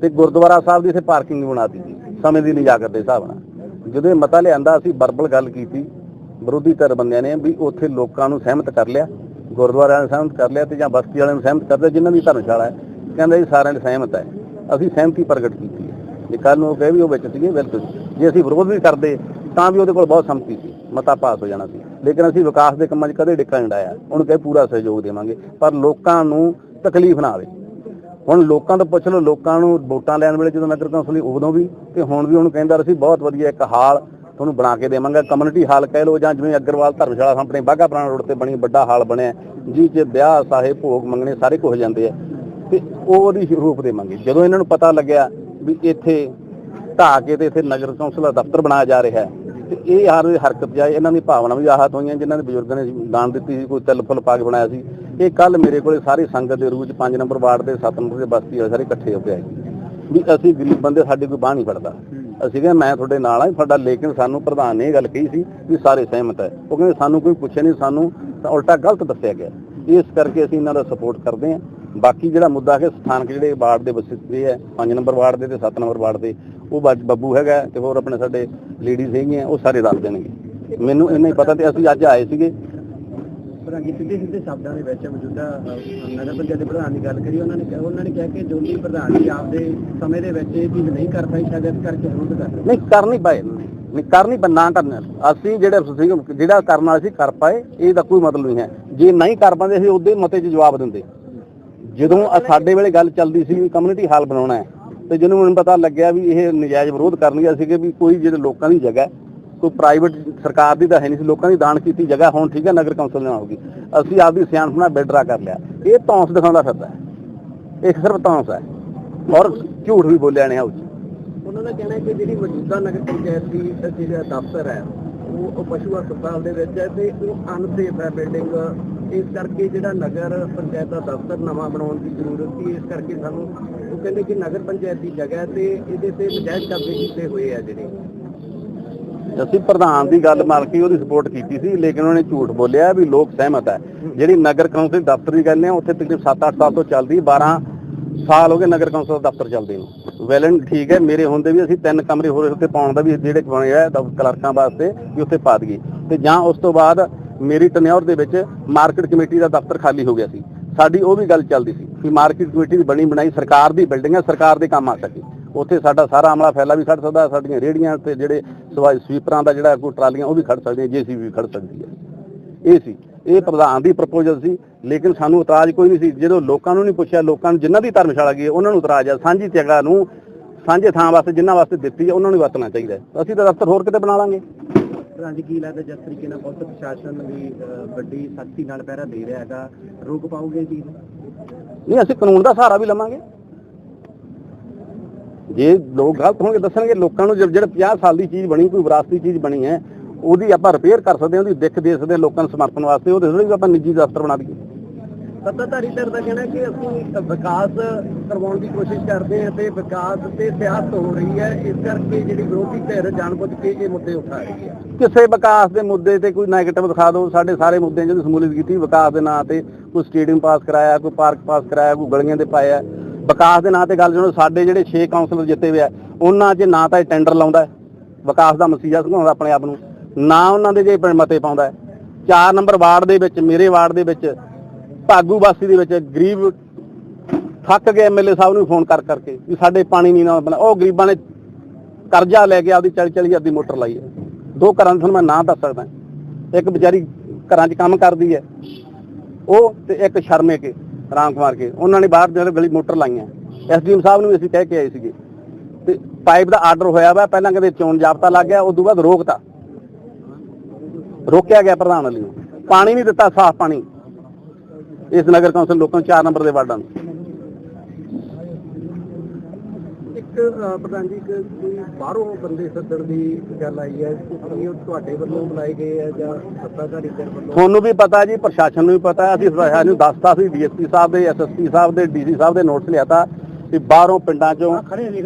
ਤੇ ਗੁਰਦੁਆਰਾ ਸਾਹਿਬ ਦੀ ਇੱਥੇ ਪਾਰਕਿੰਗ ਬਣਾਤੀ ਸੀ ਸਮੇਂ ਦੀ ਨਿਜਾਕਤ ਦੇ ਹਿਸਾਬ ਨਾਲ। ਜਦੋਂ ਇਹ ਮਤਾ ਲਿਆਂਦਾ ਅਸੀਂ ਵਰਬਲ ਗੱਲ ਕੀਤੀ ਵਿਰੋਧੀ ਧਿਰ ਬੰਦਿਆਂ ਨੇ ਵੀ ਉੱਥੇ ਲੋਕਾਂ ਨੂੰ ਸਹਿਮਤ ਕਰ ਲਿਆ। ਗੁਰਦੁਆਰਿਆਂ ਨੂੰ ਸਹਿਮਤ ਕਰ ਲਿਆ ਤੇ ਜਾਂ ਬਸਤੀ ਵਾਲਿਆਂ ਨੂੰ ਸਹਿਮਤ ਕਰ ਜਿਨ੍ਹਾਂ ਦੀ ਧਰਮਸ਼ਾਲਾ ਹੈ। ਕਹਿੰਦੇ ਜੀ ਸਾਰਿਆਂ ਨੇ ਸਹਿਮਤ ਹੈ। ਅਸੀਂ ਸਹਿਮਤੀ ਪ੍ਰਗਟ ਕੀਤੀ ਹੈ। ਜੇ ਕੱਲ ਨੂੰ ਉਹ ਕਹੇ ਵੀ ਉਹ ਵਿੱਚ ਸੀਗੇ, ਬਿਲਕੁਲ। ਜੇ ਅਸੀਂ ਵਿਰੋਧ ਵੀ ਕਰਦੇ, ਤਾਂ ਵੀ ਉਹਦੇ ਕੋਲ ਬਹੁਤ ਸੰਮਤੀ ਸੀ। ਮਤਾ ਪਾਸ ਹੋ ਜਾਣਾ ਸੀ। ਲੇਕਿਨ ਅਸੀਂ ਵਿਕਾਸ ਦੇ ਕੰਮਾਂ 'ਚ ਕਦੇ ਡਿੱਕਾ ਨਹੀਂ ਡਾਇਆ ਉਹਨੂੰ ਕਹੇ ਪੂਰਾ ਸਹਿਯੋਗ ਦੇਵਾਂਗੇ। ਪਰ ਲੋਕਾਂ ਨੂੰ ਤਕਲੀਫ ਨਾ ਆਵੇ। ਹੁਣ ਲੋਕਾਂ ਤੋਂ ਪੁੱਛ ਲਓ, ਲੋਕਾਂ ਨੂੰ ਵੋਟਾਂ ਲੈਣ ਵੇਲੇ ਜਦੋਂ ਨਗਰ ਕੌਂਸਲ ਸੀ ਉਦੋਂ ਵੀ ਤੇ ਹੁਣ ਵੀ ਉਹਨੂੰ ਕਹਿੰਦਾ ਅਸੀਂ ਬਹੁਤ ਵਧੀਆ ਇੱਕ ਹਾਲ ਤੁਹਾਨੂੰ ਬਣਾ ਕੇ ਦੇਵਾਂਗਾ। ਕਮਿਊਨਿਟੀ ਹਾਲ ਕਹਿ ਲਓ ਜਾਂ ਜਿਵੇਂ ਅਗਰਵਾਲ ਧਰਮਸ਼ਾਲਾ ਸਾਹਮਣੇ ਬਾਗਾ ਪੁਰਾਣਾ ਰੋਡ ਤੇ ਬਣੀ, ਵੱਡਾ ਹਾਲ ਬਣਿਆ ਜੀ ਚ ਵਿਆਹ, ਸਾਹੇ, ਭੋਗ ਮੰਗਣੇ, ਸਾਰੇ ਕੁਝ ਜਾਂਦੇ ਆ। ਤੇ ਉਹਦੀ ਰੂਪ ਦੇਵਾਂਗੇ। ਜਦੋਂ ਇਹਨਾਂ ਨੂੰ ਪਤਾ ਲੱਗਿਆ ਵੀ ਇੱਥੇ ਢਾਹ ਕੇ ਤੇ ਇੱਥੇ ਨਗਰ ਕੌਂਸਲ ਦਾ ਦਫ਼ਤਰ ਬਣਾਇਆ ਜਾ ਰਿਹਾ ਹੈ, ਤੇ ਇਹ ਹਰ ਹਰਕਤ ਜਾਏ, ਇਹਨਾਂ ਦੀ ਭਾਵਨਾ ਵੀ ਆਹਤ ਹੋਈਆਂ, ਜਿਨ੍ਹਾਂ ਦੇ ਬਜ਼ੁਰਗਾਂ ਨੇ ਦਾਨ ਦਿੱਤੀ ਸੀ, ਕੋਈ ਤਿਲ ਫੁੱਲ ਪਾ ਕੇ ਬਣਾਇਆ ਸੀ। ਇਹ ਕੱਲ ਮੇਰੇ ਕੋਲੇ ਸਾਰੀ ਸੰਗਤ ਦੇ ਰੂਪ ਚ 5 ਨੰਬਰ ਵਾਰਡ ਦੇ 7 ਨੰਬਰ ਦੇ ਬਸਤੀ ਵਾਲੇ ਸਾਰੇ ਇਕੱਠੇ ਹੋ ਕੇ ਆਏ। ਵੀ ਅਸੀਂ ਗਰੀਬ ਬੰਦੇ, ਸਾਡੀ ਕੋਈ ਬਾਹ ਨਹੀਂ ਫੜਦਾ। ਅਸੀਂ ਕਿਹਾ, ਮੈਂ ਤੁਹਾਡੇ ਨਾਲ ਆ ਤੁਹਾਡਾ ਲੇਕਿਨ ਸਾਨੂੰ ਪ੍ਰਧਾਨ ਨੇ ਇਹ ਗੱਲ ਕਹੀ ਸੀ ਵੀ ਸਾਰੇ ਸਹਿਮਤ ਹੈ। ਉਹ ਕਹਿੰਦੇ, ਸਾਨੂੰ ਕੋਈ ਪੁੱਛੇ ਨਹੀਂ, ਸਾਨੂੰ ਉਲਟਾ ਗਲਤ ਦੱਸਿਆ ਗਿਆ ਇਸ ਕਰਕੇ ਅਸੀਂ ਇਹਨਾਂ ਦਾ ਸਪੋਰਟ ਕਰਦੇ ਹਾਂ। ਬਾਕੀ ਜਿਹੜਾ ਮੁੱਦਾ ਹੈ, ਸਥਾਨਕ ਜਿਹੜੇ ਵਾਰਡ ਦੇ ਵਸਿੱਤੇ ਹੈ 5 ਨੰਬਰ ਵਾਰਡ ਦੇ ਤੇ 7 ਨੰਬਰ ਵਾਰਡ ਦੇ, ਉਹ ਬੱਜ- ਬੱਬੂ ਹੈਗਾ ਤੇ ਹੋਰ ਆਪਣੇ ਸਾਡੇ ਲੇਡੀਜ਼ ਹੈਗੀਆਂ, ਉਹ ਸਾਰੇ ਦੱਸ ਦੇਣਗੇ। ਮੈਨੂੰ ਇੰਨਾ ਹੀ ਪਤਾ ਤੇ ਅਸੀਂ ਅੱਜ ਆਏ ਸੀਗੇ। ਪ੍ਰਧਾਨ ਜੀ ਸਿੱਧੇ ਸਿੱਧੇ ਸ਼ਬਦਾਂ ਦੇ ਵਿੱਚ ਮੌਜੂਦਾ ਨਗਰ ਪੰਚਾਇਤ ਦੇ ਪ੍ਰਧਾਨ ਦੀ ਗੱਲ ਕਰੀ, ਉਹਨਾਂ ਨੇ ਉਹਨਾਂ ਨੇ ਕਿਹਾ ਕਿ ਜੋਗੀ ਪ੍ਰਧਾਨ ਜੀ ਆਪਦੇ ਸਮੇਂ ਦੇ ਵਿੱਚ ਇਹ ਚੀਜ਼ ਨਹੀਂ ਕਰ ਪਾਈ, ਸ਼ਾਇਦ ਇਸ ਕਰਕੇ ਵਿਰੋਧ ਕਰ ਨਹੀਂ ਕਰ ਨਹੀਂ ਪਾਏ ਨਹੀਂ, ਕਰ ਨਹੀਂ ਨਾ ਕਰਨਾ ਅਸੀਂ ਜਿਹੜੇ ਜਿਹੜਾ ਕਰਨ ਵਾਲੇ ਸੀ, ਕਰ ਪਾਏ, ਇਹ ਦਾ ਕੋਈ ਮਤਲਬ ਨਹੀਂ ਹੈ। ਜੇ ਨਹੀਂ ਕਰ ਪਾਉਂਦੇ ਅਸੀਂ ਉਹਦੇ ਮਤੇ 'ਚ ਜਵਾਬ ਦਿੰਦੇ। ਜਦੋਂ ਸਾਡੇ ਵੇਲੇ ਗੱਲ ਚੱਲਦੀ ਸੀ ਕਮਿਊਨਿਟੀ ਹਾਲ ਬਣਾਉਣਾ ਹੈ, ਤੇ ਜਿਹਨੂੰ ਮੈਨੂੰ ਪਤਾ ਲੱਗਿਆ ਵੀ ਇਹ ਨਜਾਇਜ਼ ਵਿਰੋਧ ਕਰਨਗੇ ਸੀਗੇ ਵੀ ਕੋਈ ਜਿਹੜੇ ਲੋਕਾਂ ਦੀ ਜਗ੍ਹਾ ਕੋਈ ਪ੍ਰਾਈਵੇਟ ਸਰਕਾਰ ਦੀ ਤਾਂ ਹੈ ਨਹੀਂ ਸੀ, ਲੋਕਾਂ ਦੀ ਦਾਨ ਕੀਤੀ ਜਗ੍ਹਾ ਹੁਣ ਠੀਕ ਹੈ, ਨਗਰ ਕੌਂਸਲ ਨਾਲ ਹੋਗੀ ਅਸੀਂ ਆਪਦੀ ਸਿਆਣਪਣਾ ਬੈਡਰਾ ਕਰ ਲਿਆ। ਇਹ ਤੌਂਸ ਦਿਖਾਉਂਦਾ ਫਿਰਦਾ ਹੈ। ਇਹ ਸਿਰਫ ਤੌਂਸ ਹੈ। ਔਰ ਝੂਠ ਵੀ ਬੋਲਿਆ ਨੇ ਹਾਊਸ ਉਹਨਾਂ ਦਾ ਕਹਿਣਾ ਹੈ ਕਿ ਜਿਹੜੀ ਮੌਜੂਦਾ ਨਗਰ ਪੰਚਾਇਤ ਦੀ ਜਿਹੜਾ ਦਫ਼ਤਰ ਹੈ, ਉਹ ਪਸ਼ੂ ਹਸਪਤਾਲ ਦੇ ਵਿੱਚ ਹੈ ਤੇ ਉਹ ਅਨਸੇਫ ਹੈ ਬਿਲਡਿੰਗ ਇਸ ਕਰਕੇ ਜਿਹੜਾ ਨਗਰ ਪੰਚਾਇਤ ਦਾ ਦਫ਼ਤਰ ਨਵਾਂ ਬਣਾਉਣ ਦੀ ਜ਼ਰੂਰਤ ਸੀ, ਇਸ ਕਰਕੇ ਸਾਨੂੰ ਉਹ ਕਹਿੰਦੇ ਕਿ ਨਗਰ ਪੰਚਾਇਤ ਦੀ ਜਗ੍ਹਾ ਤੇ ਇਹਦੇ ਤੇ ਨਜਾਇਜ਼ ਕਬਜ਼ੇ ਕੀਤੇ ਹੋਏ ਆ ਜਿਹੜੇ। ਅਸੀਂ ਪ੍ਰਧਾਨ ਦੀ ਗੱਲ ਮੰਨ ਕੇ ਉਹਦੀ ਸਪੋਰਟ ਕੀਤੀ ਸੀ, ਲੇਕਿਨ ਉਹਨੇ ਝੂਠ ਬੋਲਿਆ ਵੀ ਲੋਕ ਸਹਿਮਤ ਹੈ। ਜਿਹੜੀ ਨਗਰ ਕੌਂਸਲ ਦਫ਼ਤਰ ਦੀ ਗੱਲ ਹੈ, ਉੱਥੇ ਤਕਰੀਬ 7-8 ਸਾਲ ਤੋਂ ਚੱਲਦੀ 12 ਸਾਲ ਹੋ ਗਏ ਨਗਰ ਕੌਂਸਲ ਦਫ਼ਤਰ ਚੱਲਦੇ ਨੂੰ। ਵੈਲਨ ਠੀਕ ਹੈ, ਮੇਰੇ ਹੁੰਦੇ ਵੀ ਅਸੀਂ ਤਿੰਨ ਕਮਰੇ ਹੋਰ ਉੱਤੇ ਪਾਉਣ ਦਾ ਵੀ ਜਿਹੜੇ ਬਣੇ ਕਲਰਕਾਂ ਵਾਸਤੇ ਵੀ ਉੱਥੇ ਪਾ ਦਈਏ। ਤੇ ਜਾਂ ਉਸ ਤੋਂ ਬਾਅਦ ਮੇਰੀ ਟਨਿਓਰ ਦੇ ਵਿੱਚ ਮਾਰਕੀਟ ਕਮੇਟੀ ਦਾ ਦਫ਼ਤਰ ਖਾਲੀ ਹੋ ਗਿਆ ਸੀ। ਸਾਡੀ ਉਹ ਵੀ ਗੱਲ ਚੱਲਦੀ ਸੀ ਕਿ ਮਾਰਕੀਟ ਕਮੇਟੀ ਦੀ ਬਣੀ ਬਣਾਈ, ਸਰਕਾਰ ਦੀ ਬਿਲਡਿੰਗ ਹੈ ਸਰਕਾਰ ਦੇ ਕੰਮ ਆ ਸਕੇ। ਉੱਥੇ ਸਾਡਾ ਸਾਰਾ ਅਮਲਾ ਫੈਲਾ ਵੀ ਖੜ ਸਕਦਾ ਸਾਡੀਆਂ ਰੇੜੀਆਂ ਤੇ ਜਿਹੜੇ ਸਵਾਈ ਸਵੀਪਰਾਂ ਦਾ ਜਿਹੜਾ ਕੋਈ ਟਰਾਲੀਆਂ ਉਹ ਵੀ ਖੜ ਸਕਦੀਆਂ ਜੀਸੀਬੀ ਵੀ ਖੜ ਸਕਦੀ ਹੈ। ਇਹ ਸੀ ਇਹ ਪ੍ਰਧਾਨ ਦੀ ਪ੍ਰਪੋਜ਼ਲ ਸੀ ਲੇਕਿਨ ਸਾਨੂੰ ਇਤਰਾਜ਼ ਕੋਈ ਨਹੀਂ ਸੀ। ਜਦੋਂ ਲੋਕਾਂ ਨੂੰ ਨਹੀਂ ਪੁੱਛਿਆ ਲੋਕਾਂ ਨੂੰ ਜਿਨ੍ਹਾਂ ਦੀ ਧਰਮਸ਼ਾਲਾ ਗਈ ਉਹਨਾਂ ਨੂੰ ਇਤਰਾਜ਼ ਆ ਸਾਂਝੀ ਜਗ੍ਹਾ ਨੂੰ ਸਾਂਝੇ ਥਾਂ ਵਾਸਤੇ ਜਿਨ੍ਹਾਂ ਵਾਸਤੇ ਦਿੱਤੀ ਹੈ ਉਹਨਾਂ ਨੂੰ ਵਰਤਣਾ ਚਾਹੀਦਾ। ਅਸੀਂ ਤਾਂ ਦਫ਼ਤਰ ਹੋਰ ਕਿਤੇ ਬਣਾ ਲਾਂਗੇ। ਪ੍ਰਧਾਨ ਜੀ ਕੀ ਲੱਗਦਾ ਜਿਸ ਤਰੀਕੇ ਨਾਲ ਪੁਲਿਸ ਪ੍ਰਸ਼ਾਸਨ ਵੀ ਵੱਡੀ ਸਖਤੀ ਨਾਲ ਪਹਿਰਾ ਦੇ ਰਿਹਾ ਹੈਗਾ? ਰੋਕ ਚੀਜ਼ ਨੂੰ? ਨਹੀਂ ਅਸੀਂ ਕਾਨੂੰਨ ਦਾ ਸਹਾਰਾ ਵੀ ਲਵਾਂਗੇ। ਜੇ ਲੋਕ ਗਲਤ ਹੋਣਗੇ ਦੱਸਣਗੇ ਲੋਕਾਂ ਨੂੰ ਜਿਹੜਾ 50 ਸਾਲ ਦੀ ਚੀਜ਼ ਬਣੀ ਕੋਈ ਵਿਰਾਸਤੀ ਚੀਜ਼ ਬਣੀ ਹੈ ਉਹਦੀ ਆਪਾਂ ਰਿਪੇਅਰ ਕਰ ਸਕਦੇ ਹਾਂ ਉਹਦੀ ਦਿੱਖ ਦੇ ਸਕਦੇ ਹਾਂ ਲੋਕਾਂ ਨੂੰ ਸਮਰਥਨ ਵਾਸਤੇ ਉਹਦੇ ਥੋੜ੍ਹੀ ਆਪਾਂ ਨਿੱਜੀ ਦਫ਼ਤਰ ਬਣਾ ਦਈਏ। ਸੱਤਾਧਾਰੀ ਧਿਰ ਦਾ ਕਹਿਣਾ ਕਿ ਅਸੀਂ ਵਿਕਾਸ ਕਰਵਾਉਣ ਦੀ ਕੋਸ਼ਿਸ਼ ਕਰਦੇ ਹਾਂ ਤੇ ਵਿਕਾਸ ਤੇ ਸਿਆਸਤ ਹੋ ਰਹੀ ਹੈ ਇਸ ਕਰਕੇ ਜਿਹੜੀ ਵਿਰੋਧੀ ਧਿਰ ਜਾਣਬੁੱਝ ਕੇ ਇਹ ਮੁੱਦੇ ਉਠਾ ਰਹੀ ਹੈ। ਕਿਸੇ ਵਿਕਾਸ ਦੇ ਮੁੱਦੇ ਤੇ ਕੋਈ ਨੈਗੇਟਿਵ ਦਿਖਾ ਦਿਓ ਸਾਡੇ ਸਾਰੇ ਮੁੱਦਿਆਂ ਜਦੋਂ ਸਮੂਲਿਤ ਕੀਤੀ ਵਿਕਾਸ ਦੇ ਨਾਂ ਤੇ ਕੋਈ ਸਟੇਡੀਅਮ ਪਾਸ ਕਰਾਇਆ ਕੋਈ ਪਾਰਕ ਪਾਸ ਕਰਾਇਆ ਕੋਈ ਗਲੀਆਂ ਦੇ ਪਾਇਆ ਵਿਕਾਸ ਦੇ ਨਾਂ ਤੇ ਗੱਲ ਜਦੋਂ ਸਾਡੇ ਜਿਹੜੇ 6 ਕਾਉਂਸਲਰ ਜਿੱਤੇ ਹੋਏ ਆ, ਉਹਨਾਂ 'ਚ ਨਾ ਤਾਂ ਇਹ ਟੈਂਡਰ ਲਾਉਂਦਾ ਵਿਕਾਸ ਦਾ ਮਸੀਹਾ ਸੁਣਾਉਂਦਾ ਆਪਣੇ ਆਪ ਨੂੰ, ਨਾ ਉਹਨਾਂ ਦੇ ਜੇ ਮਤੇ ਪਾਉਂਦਾ 4 ਨੰਬਰ ਵਾਰਡ ਦੇ ਵਿੱਚ, ਮੇਰੇ ਵਾਰਡ ਦੇ ਵਿੱਚ, ਭਾਗੂ ਵਾਸੀ ਦੇ ਵਿੱਚ ਗਰੀਬ ਥੱਕ ਗਏ ਐਮਐਲਏ ਸਾਹਿਬ ਨੂੰ ਫੋਨ ਕਰ ਕਰਕੇ ਵੀ ਸਾਡੇ ਪਾਣੀ ਨਹੀਂ ਨਾ ਬਣਾ, ਉਹ ਗਰੀਬਾਂ ਨੇ ਕਰਜ਼ਾ ਲੈ ਕੇ ਆਪਦੀ 40 40 ਹਜ਼ਾਰ ਮੋਟਰ ਲਾਈ ਹੈ। ਦੋ ਘਰਾਂ ਦੇ ਤੁਹਾਨੂੰ ਮੈਂ ਨਾਂ ਦੱਸ ਸਕਦਾ। ਇੱਕ ਵਿਚਾਰੀ ਘਰਾਂ 'ਚ ਕੰਮ ਕਰਦੀ ਹੈ, ਉਹ ਤੇ ਇੱਕ ਸ਼ਰਮੇ ਕੇ ਰਾਮ ਕੁਮਾਰ ਕੇ। ਉਹਨਾਂ ਨੇ ਬਾਹਰ ਜਿਹੜੇ ਗਲੀ ਮੋਟਰ ਲਾਈਆਂ। ਐਸਡੀਐਮ ਸਾਹਿਬ ਨੂੰ ਵੀ ਅਸੀਂ ਕਹਿ ਕੇ ਆਏ ਸੀਗੇ ਤੇ ਪਾਈਪ ਦਾ ਆਰਡਰ ਹੋਇਆ ਵਾ, ਪਹਿਲਾਂ ਕਹਿੰਦੇ ਚੋਣ ਜਾਬਤਾ ਲੱਗ ਗਿਆ ਉਸ ਤੋਂ ਬਾਅਦ ਰੋਕਤਾ। ਰੋਕਿਆ ਗਿਆ ਪ੍ਰਧਾਨ ਵੱਲੋਂ ਪਾਣੀ ਨਹੀਂ ਦਿੱਤਾ, ਸਾਫ਼ ਪਾਣੀ। ਇਸ ਨਗਰ ਕੌਂਸਲ ਲੋਕਾਂ ਨੂੰ 4 ਨੰਬਰ ਦੇ ਵਾਰਡਾਂ ਨੂੰ। ਇੱਕ ਪ੍ਰਧਾਨ ਜੀ ਇੱਕ ਕੋਈ ਬਾਹਰੋਂ ਬੰਦੇ ਸੱਦਣ ਦੀ ਗੱਲ ਆਈ ਹੈ ਕੀ ਉਹ ਤੁਹਾਡੇ ਵੱਲੋਂ ਬੁਲਾਏ ਗਏ ਆ ਜਾਂ ਸੱਤਾਧਾਰੀ ਧਿਰ ਵੱਲੋਂ? ਤੁਹਾਨੂੰ ਵੀ ਪਤਾ ਜੀ ਪ੍ਰਸ਼ਾਸਨ ਨੂੰ ਵੀ ਪਤਾ ਅਸੀਂ ਪ੍ਰਸ਼ਾਸਨ ਨੂੰ ਦੱਸਤਾ ਸੀ ਡੀਐਸਪੀ ਸਾਹਿਬ ਦੇ ਐਸਐਸਪੀ ਸਾਹਿਬ ਦੇ ਡੀਸੀ ਸਾਹਿਬ ਦੇ ਨੋਟਿਸ ਲਿਆਤਾ ਕਿ ਬਾਹਰੋਂ ਪਿੰਡਾਂ ਚੋਂ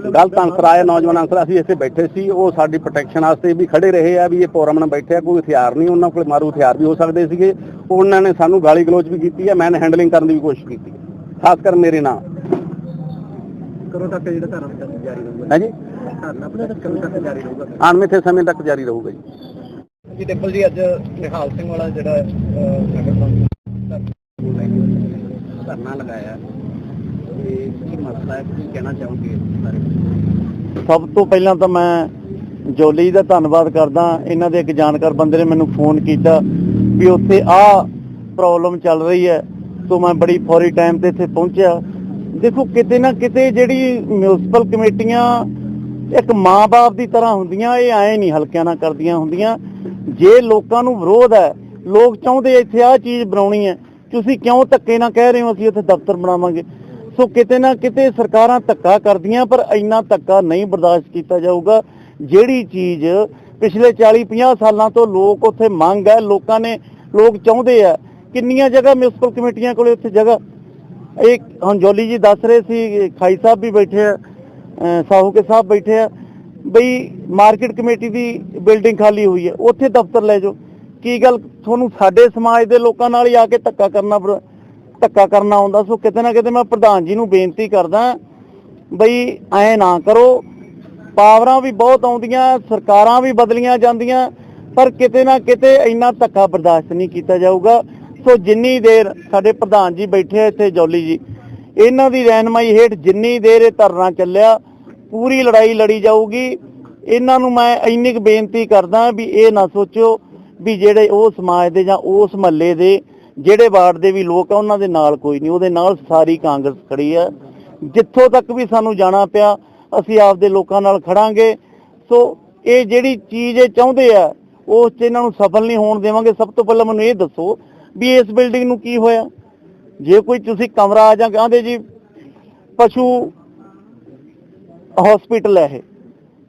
ਗਲਤ ਅੰਸਰ ਆਏ ਨੌਜਵਾਨ ਅੰਸਰ ਅਸੀਂ ਇੱਥੇ ਬੈਠੇ ਸੀ ਉਹ ਸਾਡੀ ਪ੍ਰੋਟੈਕਸ਼ਨ ਵਾਸਤੇ ਵੀ ਖੜੇ ਰਹੇ ਆ ਵੀ ਇਹ ਪੋਰਮਨ ਬੈਠੇ ਆ ਕੋਈ ਹਥਿਆਰ ਨਹੀਂ ਉਹਨਾਂ ਕੋਲ ਮਾਰੂ ਹਥਿਆਰ ਵੀ ਹੋ ਸਕਦੇ ਸੀਗੇ ਉਹਨਾਂ ਨੇ ਸਾਨੂੰ ਗਾਲੀ ਗਲੋਚ ਵੀ ਕੀਤੀ ਹੈ ਮੈਨ ਹੈਂਡਲਿੰਗ ਕਰਨ ਦੀ ਵੀ ਕੋਸ਼ਿਸ਼ ਕੀਤੀ ਖਾਸ ਕਰ ਮੇਰੇ ਨਾਲ। ਕਰੋ ਤੱਕ ਜਿਹੜਾ ਧਰਨਾ ਪ੍ਰਦਰਸ਼ਨ ਜਾਰੀ ਰਹੂਗਾ? ਹੈ ਜੀ? ਧਰਨਾ ਪ੍ਰਦਰਸ਼ਨ ਕਦੋਂ ਤੱਕ ਜਾਰੀ ਰਹੂਗਾ? ਅਣਮਿੱਥੇ ਸਮੇਂ ਤੱਕ ਜਾਰੀ ਰਹੂਗਾ ਜੀ। ਜੀ ਦੇਖੋ ਜੀ ਅੱਜ ਨਿਹਾਲ ਸਿੰਘ ਵਾਲਾ ਜਿਹੜਾ ਅਹ, ਨਗਰ ਕੌਂਸਲ ਧਰਨਾ ਲਗਾਇਆ। ਤੇ ਕੀ ਮਸਲਾ ਹੈ? ਕੀ ਕਹਿਣਾ ਚਾਹੋਗੇ ਇਸ ਬਾਰੇ? ਸਭ ਤੋਂ ਪਹਿਲਾਂ ਤਾਂ ਮੈਂ ਜੋਲੀ ਦਾ ਧੰਨਵਾਦ ਕਰਦਾ। ਇਹਨਾਂ ਦੇ ਇੱਕ ਜਾਣਕਾਰ ਬੰਦੇ ਨੇ ਮੈਨੂੰ ਫੋਨ ਕੀਤਾ ਵੀ ਉੱਥੇ ਆਹ ਪ੍ਰੋਬਲਮ ਚੱਲ ਰਹੀ ਹੈ। ਤੋਂ ਮੈਂ ਬੜੀ ਫੌਰੀ ਟਾਈਮ ਤੇ ਇੱਥੇ ਪਹੁੰਚਿਆ। ਦੇਖੋ ਕਿਤੇ ਨਾ ਕਿਤੇ ਜਿਹੜੀ ਮਿਊਨਿਸਪਲ ਕਮੇਟੀਆਂ ਇੱਕ ਮਾਂ-ਬਾਪ ਦੀ ਤਰ੍ਹਾਂ ਹੁੰਦੀਆਂ, ਇਹ ਐ ਨਹੀਂ ਹਲਕਿਆਂ ਨਾਲ ਕਰਦੀਆਂ ਹੁੰਦੀਆਂ। ਜੇ ਲੋਕਾਂ ਨੂੰ ਵਿਰੋਧ ਹੈ, ਲੋਕ ਚਾਹੁੰਦੇ ਇੱਥੇ ਆਹ ਚੀਜ਼ ਬਣਾਉਣੀ ਹੈ, ਤੁਸੀਂ ਕਿਉਂ ਧੱਕੇ ਨਾਲ ਕਹਿ ਰਹੇ ਹੋ ਅਸੀਂ ਉੱਥੇ ਦਫ਼ਤਰ ਬਣਾਵਾਂਗੇ? ਸੋ ਕਿਤੇ ਨਾ ਕਿਤੇ ਸਰਕਾਰਾਂ ਧੱਕਾ ਕਰਦੀਆਂ, ਪਰ ਇੰਨਾ ਧੱਕਾ ਨਹੀਂ ਬਰਦਾਸ਼ਤ ਕੀਤਾ ਜਾਊਗਾ। ਜਿਹੜੀ ਚੀਜ਼ ਪਿਛਲੇ 40 50 ਸਾਲਾਂ ਤੋਂ ਲੋਕ ਉੱਥੇ ਮੰਗ ਹੈ, ਲੋਕਾਂ ਨੇ, ਲੋਕ ਚਾਹੁੰਦੇ ਆ, ਕਿੰਨੀਆਂ ਜਗ੍ਹਾ ਮਿਊਨਿਸਪਲ ਕਮੇਟੀਆਂ ਕੋਲੇ ਉੱਥੇ ਜਗ੍ਹਾ ਇਹ ਹੁਣ ਜੋਲੀ ਜੀ ਦੱਸ ਰਹੇ ਸੀ ਖਾਈ ਸਾਹਿਬ ਵੀ ਬੈਠੇ ਆ, ਅਹ ਸਾਹੂ ਕੇ ਸਾਹਿਬ ਬੈਠੇ ਆ, ਬਈ ਮਾਰਕੀਟ ਕਮੇਟੀ ਦੀ ਬਿਲਡਿੰਗ ਖਾਲੀ ਹੋਈ ਹੈ, ਉੱਥੇ ਦਫ਼ਤਰ ਲੈ ਜਾਓ। ਕੀ ਗੱਲ ਤੁਹਾਨੂੰ ਸਾਡੇ ਸਮਾਜ ਦੇ ਲੋਕਾਂ ਨਾਲ ਹੀ ਆ ਕੇ ਧੱਕਾ ਕਰਨਾ ਧੱਕਾ ਕਰਨਾ ਆਉਂਦਾ, ਸੋ ਕਿਤੇ ਨਾ ਕਿਤੇ ਮੈਂ ਪ੍ਰਧਾਨ ਜੀ ਨੂੰ ਬੇਨਤੀ ਕਰਦਾ, ਬਈ ਐ ਨਾ ਕਰੋ, ਪਾਵਰਾਂ ਵੀ ਬਹੁਤ ਆਉਂਦੀਆਂ, ਸਰਕਾਰਾਂ ਵੀ ਬਦਲੀਆਂ ਜਾਂਦੀਆਂ, ਪਰ ਕਿਤੇ ਨਾ ਕਿਤੇ ਇੰਨਾ ਧੱਕਾ ਬਰਦਾਸ਼ਤ ਨਹੀਂ ਕੀਤਾ ਜਾਊਗਾ। ਸੋ ਜਿੰਨੀ ਦੇਰ ਸਾਡੇ ਪ੍ਰਧਾਨ ਜੀ ਬੈਠੇ ਇੱਥੇ, ਜੌਲੀ ਜੀ, ਇਹਨਾਂ ਦੀ ਰਹਿਨਮਾਈ ਹੇਠ ਜਿੰਨੀ ਦੇਰ ਇਹ ਧਰਨਾ ਚੱਲਿਆ, ਪੂਰੀ ਲੜਾਈ ਲੜੀ ਜਾਊਗੀ। ਇਹਨਾਂ ਨੂੰ ਮੈਂ ਇੰਨੀ ਕੁ ਬੇਨਤੀ ਕਰਦਾ ਵੀ ਇਹ ਨਾ ਸੋਚੋ ਵੀ ਜਿਹੜੇ ਉਹ ਸਮਾਜ ਦੇ ਜਾਂ ਉਸ ਮਹੱਲੇ ਦੇ ਜਿਹੜੇ ਵਾਰਡ ਦੇ ਵੀ ਲੋਕ ਆ, ਉਹਨਾਂ ਦੇ ਨਾਲ ਕੋਈ ਨਹੀਂ। ਉਹਦੇ ਨਾਲ ਸਾਰੀ ਕਾਂਗਰਸ ਖੜੀ ਆ। ਜਿੱਥੋਂ ਤੱਕ ਵੀ ਸਾਨੂੰ ਜਾਣਾ ਪਿਆ, ਅਸੀਂ ਆਪਦੇ ਲੋਕਾਂ ਨਾਲ ਖੜਾਂਗੇ। ਸੋ ਇਹ ਜਿਹੜੀ ਚੀਜ਼ ਇਹ ਚਾਹੁੰਦੇ ਆ, ਉਸ 'ਚ ਇਹਨਾਂ ਨੂੰ ਸਫਲ ਨਹੀਂ ਹੋਣ ਦੇਵਾਂਗੇ। ਸਭ ਤੋਂ ਪਹਿਲਾਂ ਮੈਨੂੰ ਇਹ ਦੱਸੋ ਵੀ ਇਸ ਬਿਲਡਿੰਗ ਨੂੰ ਕੀ ਹੋਇਆ? ਜੇ ਕੋਈ ਤੁਸੀਂ ਕਮਰਾ ਜਾਂ ਕਹਿੰਦੇ ਜੀ ਪਸ਼ੂ ਹਸਪੀਟਲ ਹੈ ਇਹ।